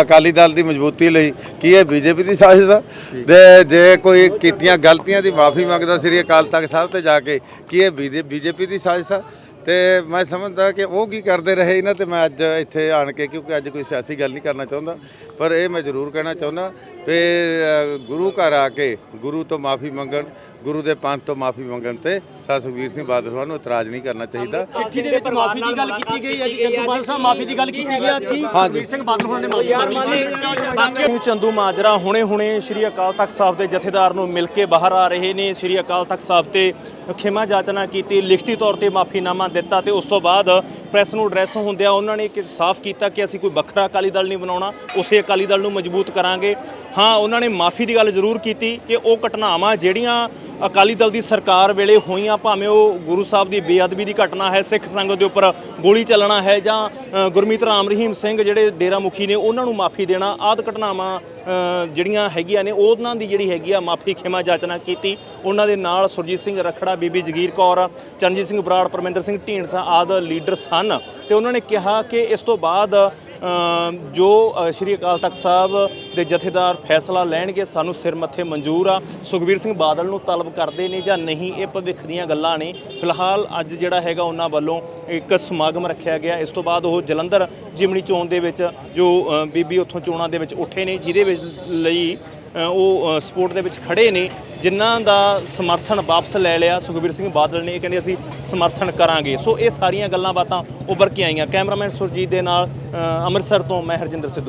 ਅਕਾਲੀ ਦਲ ਦੀ ਮਜ਼ਬੂਤੀ ਲਈ ਕੀ ਇਹ ਬੀਜੇਪੀ ਦੀ ਸਾਜ਼ਿਸ਼ ਆ? ਤੇ ਜੇ ਕੋਈ ਕੀਤੀਆਂ ਗਲਤੀਆਂ ਦੀ ਮਾਫੀ ਮੰਗਦਾ ਸ੍ਰੀ ਅਕਾਲ ਤਖਤ ਸਾਹਿਬ ਤੇ ਜਾ ਕੇ ਕੀ ਇਹ ਬੀਜੇਪੀ ਦੀ ਸਾਜ਼ਿਸ਼ ਆ? ਤੇ ਮੈਂ ਸਮਝਦਾ ਕਿ ਉਹ ਕੀ ਕਰਦੇ ਰਹੇ ਇਹਨਾਂ ਤੇ ਮੈਂ ਅੱਜ ਇੱਥੇ ਆਣ ਕੇ ਕਿਉਂਕਿ ਅੱਜ ਕੋਈ ਸਿਆਸੀ ਗੱਲ ਨਹੀਂ ਕਰਨਾ ਚਾਹੁੰਦਾ। ਪਰ ਇਹ ਮੈਂ ਜ਼ਰੂਰ ਕਹਿਣਾ ਚਾਹੁੰਦਾ ਕਿ ਗੁਰੂ ਘਰ ਆ ਕੇ ਗੁਰੂ ਤੋਂ ਮਾਫੀ ਮੰਗਣ ਗੁਰੂ ਦੇ ਪੰਥ ਤੋਂ ਮਾਫੀ ਮੰਗਣ ਤੇ ਸਾ ਸੁਖਬੀਰ ਸਿੰਘ ਬਾਦਲ ਸਾਹਿਬ ਨੂੰ ਇਤਰਾਜ਼ ਨਹੀਂ ਕਰਨਾ ਚਾਹੀਦਾ। ਚਿੱਠੀ ਦੇ ਵਿੱਚ ਮਾਫੀ ਦੀ ਗੱਲ ਕੀਤੀ ਗਈ ਹੈ ਜੀ ਚੰਦੂ ਬਾਦਲ ਸਾਹਿਬ ਮਾਫੀ ਦੀ ਗੱਲ ਕੀਤੀ ਗਈ ਹੈ। ਕਿ ਸੁਖਬੀਰ ਸਿੰਘ ਬਾਦਲ ਹੋਣਾ ਨੇ ਮਾਫੀ ਮੰਗੀ ਚੰਦੂ ਮਾਜਰਾ ਹੁਣੇ-ਹੁਣੇ ਸ਼੍ਰੀ ਅਕਾਲ ਤਖਤ ਸਾਹਿਬ ਦੇ ਜਥੇਦਾਰ ਨੂੰ ਮਿਲ ਕੇ ਬਾਹਰ ਆ ਰਹੇ ਨੇ। ਸ਼੍ਰੀ ਅਕਾਲ ਤਖਤ ਸਾਹਿਬ ਤੇ ਖਿਮਾ ਜਾਚਨਾ ਕੀਤੀ ਲਿਖਤੀ ਤੌਰ ਤੇ ਮਾਫੀਨਾਮਾ ਦਿੱਤਾ ਤੇ ਉਸ ਤੋਂ ਬਾਅਦ ਪ੍ਰੈਸ ਨੂੰ ਐਡਰੈਸ ਹੁੰਦਿਆਂ ਉਹਨਾਂ ਨੇ ਕਿ ਸਾਫ਼ ਕੀਤਾ ਕਿ ਅਸੀਂ ਕੋਈ ਵੱਖਰਾ ਅਕਾਲੀ ਦਲ ਨਹੀਂ ਬਣਾਉਣਾ ਉਸੇ ਅਕਾਲੀ ਦਲ ਨੂੰ ਮਜ਼ਬੂਤ ਕਰਾਂਗੇ। ਹਾਂ ਉਹਨਾਂ ਨੇ ਮਾਫੀ ਦੀ ਗੱਲ ਜ਼ਰੂਰ ਕੀਤੀ ਕਿ ਉਹ ਘਟਨਾਵਾਂ ਜਿਹੜੀਆਂ ਅਕਾਲੀ ਦਲ ਦੀ ਸਰਕਾਰ ਵੇਲੇ ਹੋਈਆਂ ਭਾਵੇਂ ਉਹ ਗੁਰੂ ਸਾਹਿਬ ਦੀ ਬੇਅਦਬੀ ਦੀ ਘਟਨਾ ਹੈ, ਸਿੱਖ ਸੰਗਤ ਦੇ ਉੱਪਰ ਗੋਲੀ ਚੱਲਣਾ ਹੈ ਜਾਂ ਗੁਰਮੀਤ ਰਾਮ ਰਹੀਮ ਸਿੰਘ ਜਿਹੜੇ ਡੇਰਾ ਮੁਖੀ ਨੇ ਉਹਨਾਂ ਨੂੰ ਮਾਫੀ ਦੇਣਾ, ਆਦ ਘਟਨਾਵਾਂ ਜਿਹੜੀਆਂ ਹੈਗੀਆਂ ਨੇ ਉਹਨਾਂ ਦੀ ਜਿਹੜੀ ਹੈਗੀ ਆ ਮਾਫੀ ਖਿਮਾ ਜਾਚਨਾ ਕੀਤੀ। ਉਹਨਾਂ ਦੇ ਨਾਲ ਸੁਰਜੀਤ ਸਿੰਘ ਰਖੜਾ, ਬੀਬੀ ਜਗੀਰ ਕੌਰ, ਚਰਨਜੀਤ ਸਿੰਘ ਬਰਾੜ, ਪਰਮਿੰਦਰ ਸਿੰਘ ਢੀਂਡਸਾ ਆਦ ਲੀਡਰ ਸਨ ਤੇ ਉਹਨਾਂ ਨੇ ਕਿਹਾ ਕਿ ਇਸ ਤੋਂ ਬਾਅਦ ਜੋ ਸ਼੍ਰੀ ਅਕਾਲ ਤਖਤ ਸਾਹਿਬ ਦੇ ਜਥੇਦਾਰ ਫੈਸਲਾ ਲੈਣਗੇ, ਸਾਨੂੰ ਸਿਰ ਮੱਥੇ ਮਨਜ਼ੂਰ ਆ। ਸੁਖਬੀਰ ਸਿੰਘ ਬਾਦਲ ਨੂੰ ਤਲਬ ਕਰਦੇ ਨੇ ਜਾਂ ਨਹੀਂ, ਇਹ ਭਵਿੱਖ ਦੀਆਂ ਗੱਲਾਂ ਨੇ। ਫਿਲਹਾਲ ਅੱਜ ਜਿਹੜਾ ਹੈਗਾ, ਉਹਨਾਂ ਵੱਲੋਂ ਇੱਕ ਸਮਾਗਮ ਰੱਖਿਆ ਗਿਆ। ਇਸ ਤੋਂ ਬਾਅਦ ਉਹ ਜਲੰਧਰ ਜਿਮਣੀ ਚੋਣ ਦੇ ਵਿੱਚ, ਜੋ ਬੀਬੀ ਉੱਥੋਂ ਚੋਣਾਂ ਦੇ ਵਿੱਚ ਉੱਠੇ ਨੇ, ਜਿਹਦੇ ਵਿੱਚ ਲਈ ਉਹ ਸਪੋਰਟ ਦੇ ਵਿੱਚ ਖੜੇ ਨੇ, ਜਿਨ੍ਹਾਂ ਦਾ ਸਮਰਥਨ ਵਾਪਸ ਲੈ ਲਿਆ ਸੁਖਬੀਰ ਸਿੰਘ ਬਾਦਲ ਨੇ, ਇਹ ਕਹਿੰਦੇ ਅਸੀਂ ਸਮਰਥਨ ਕਰਾਂਗੇ। ਸੋ ਇਹ ਸਾਰੀਆਂ ਗੱਲਾਂ ਬਾਤਾਂ ਉੱਭਰ ਕੇ ਆਈਆਂ। ਕੈਮਰਾਮੈਨ ਸੁਰਜੀਤ ਦੇ ਨਾਲ ਅੰਮ੍ਰਿਤਸਰ ਤੋਂ ਮੈਂ ਹਰਜਿੰਦਰ ਸਿੱਧੂ।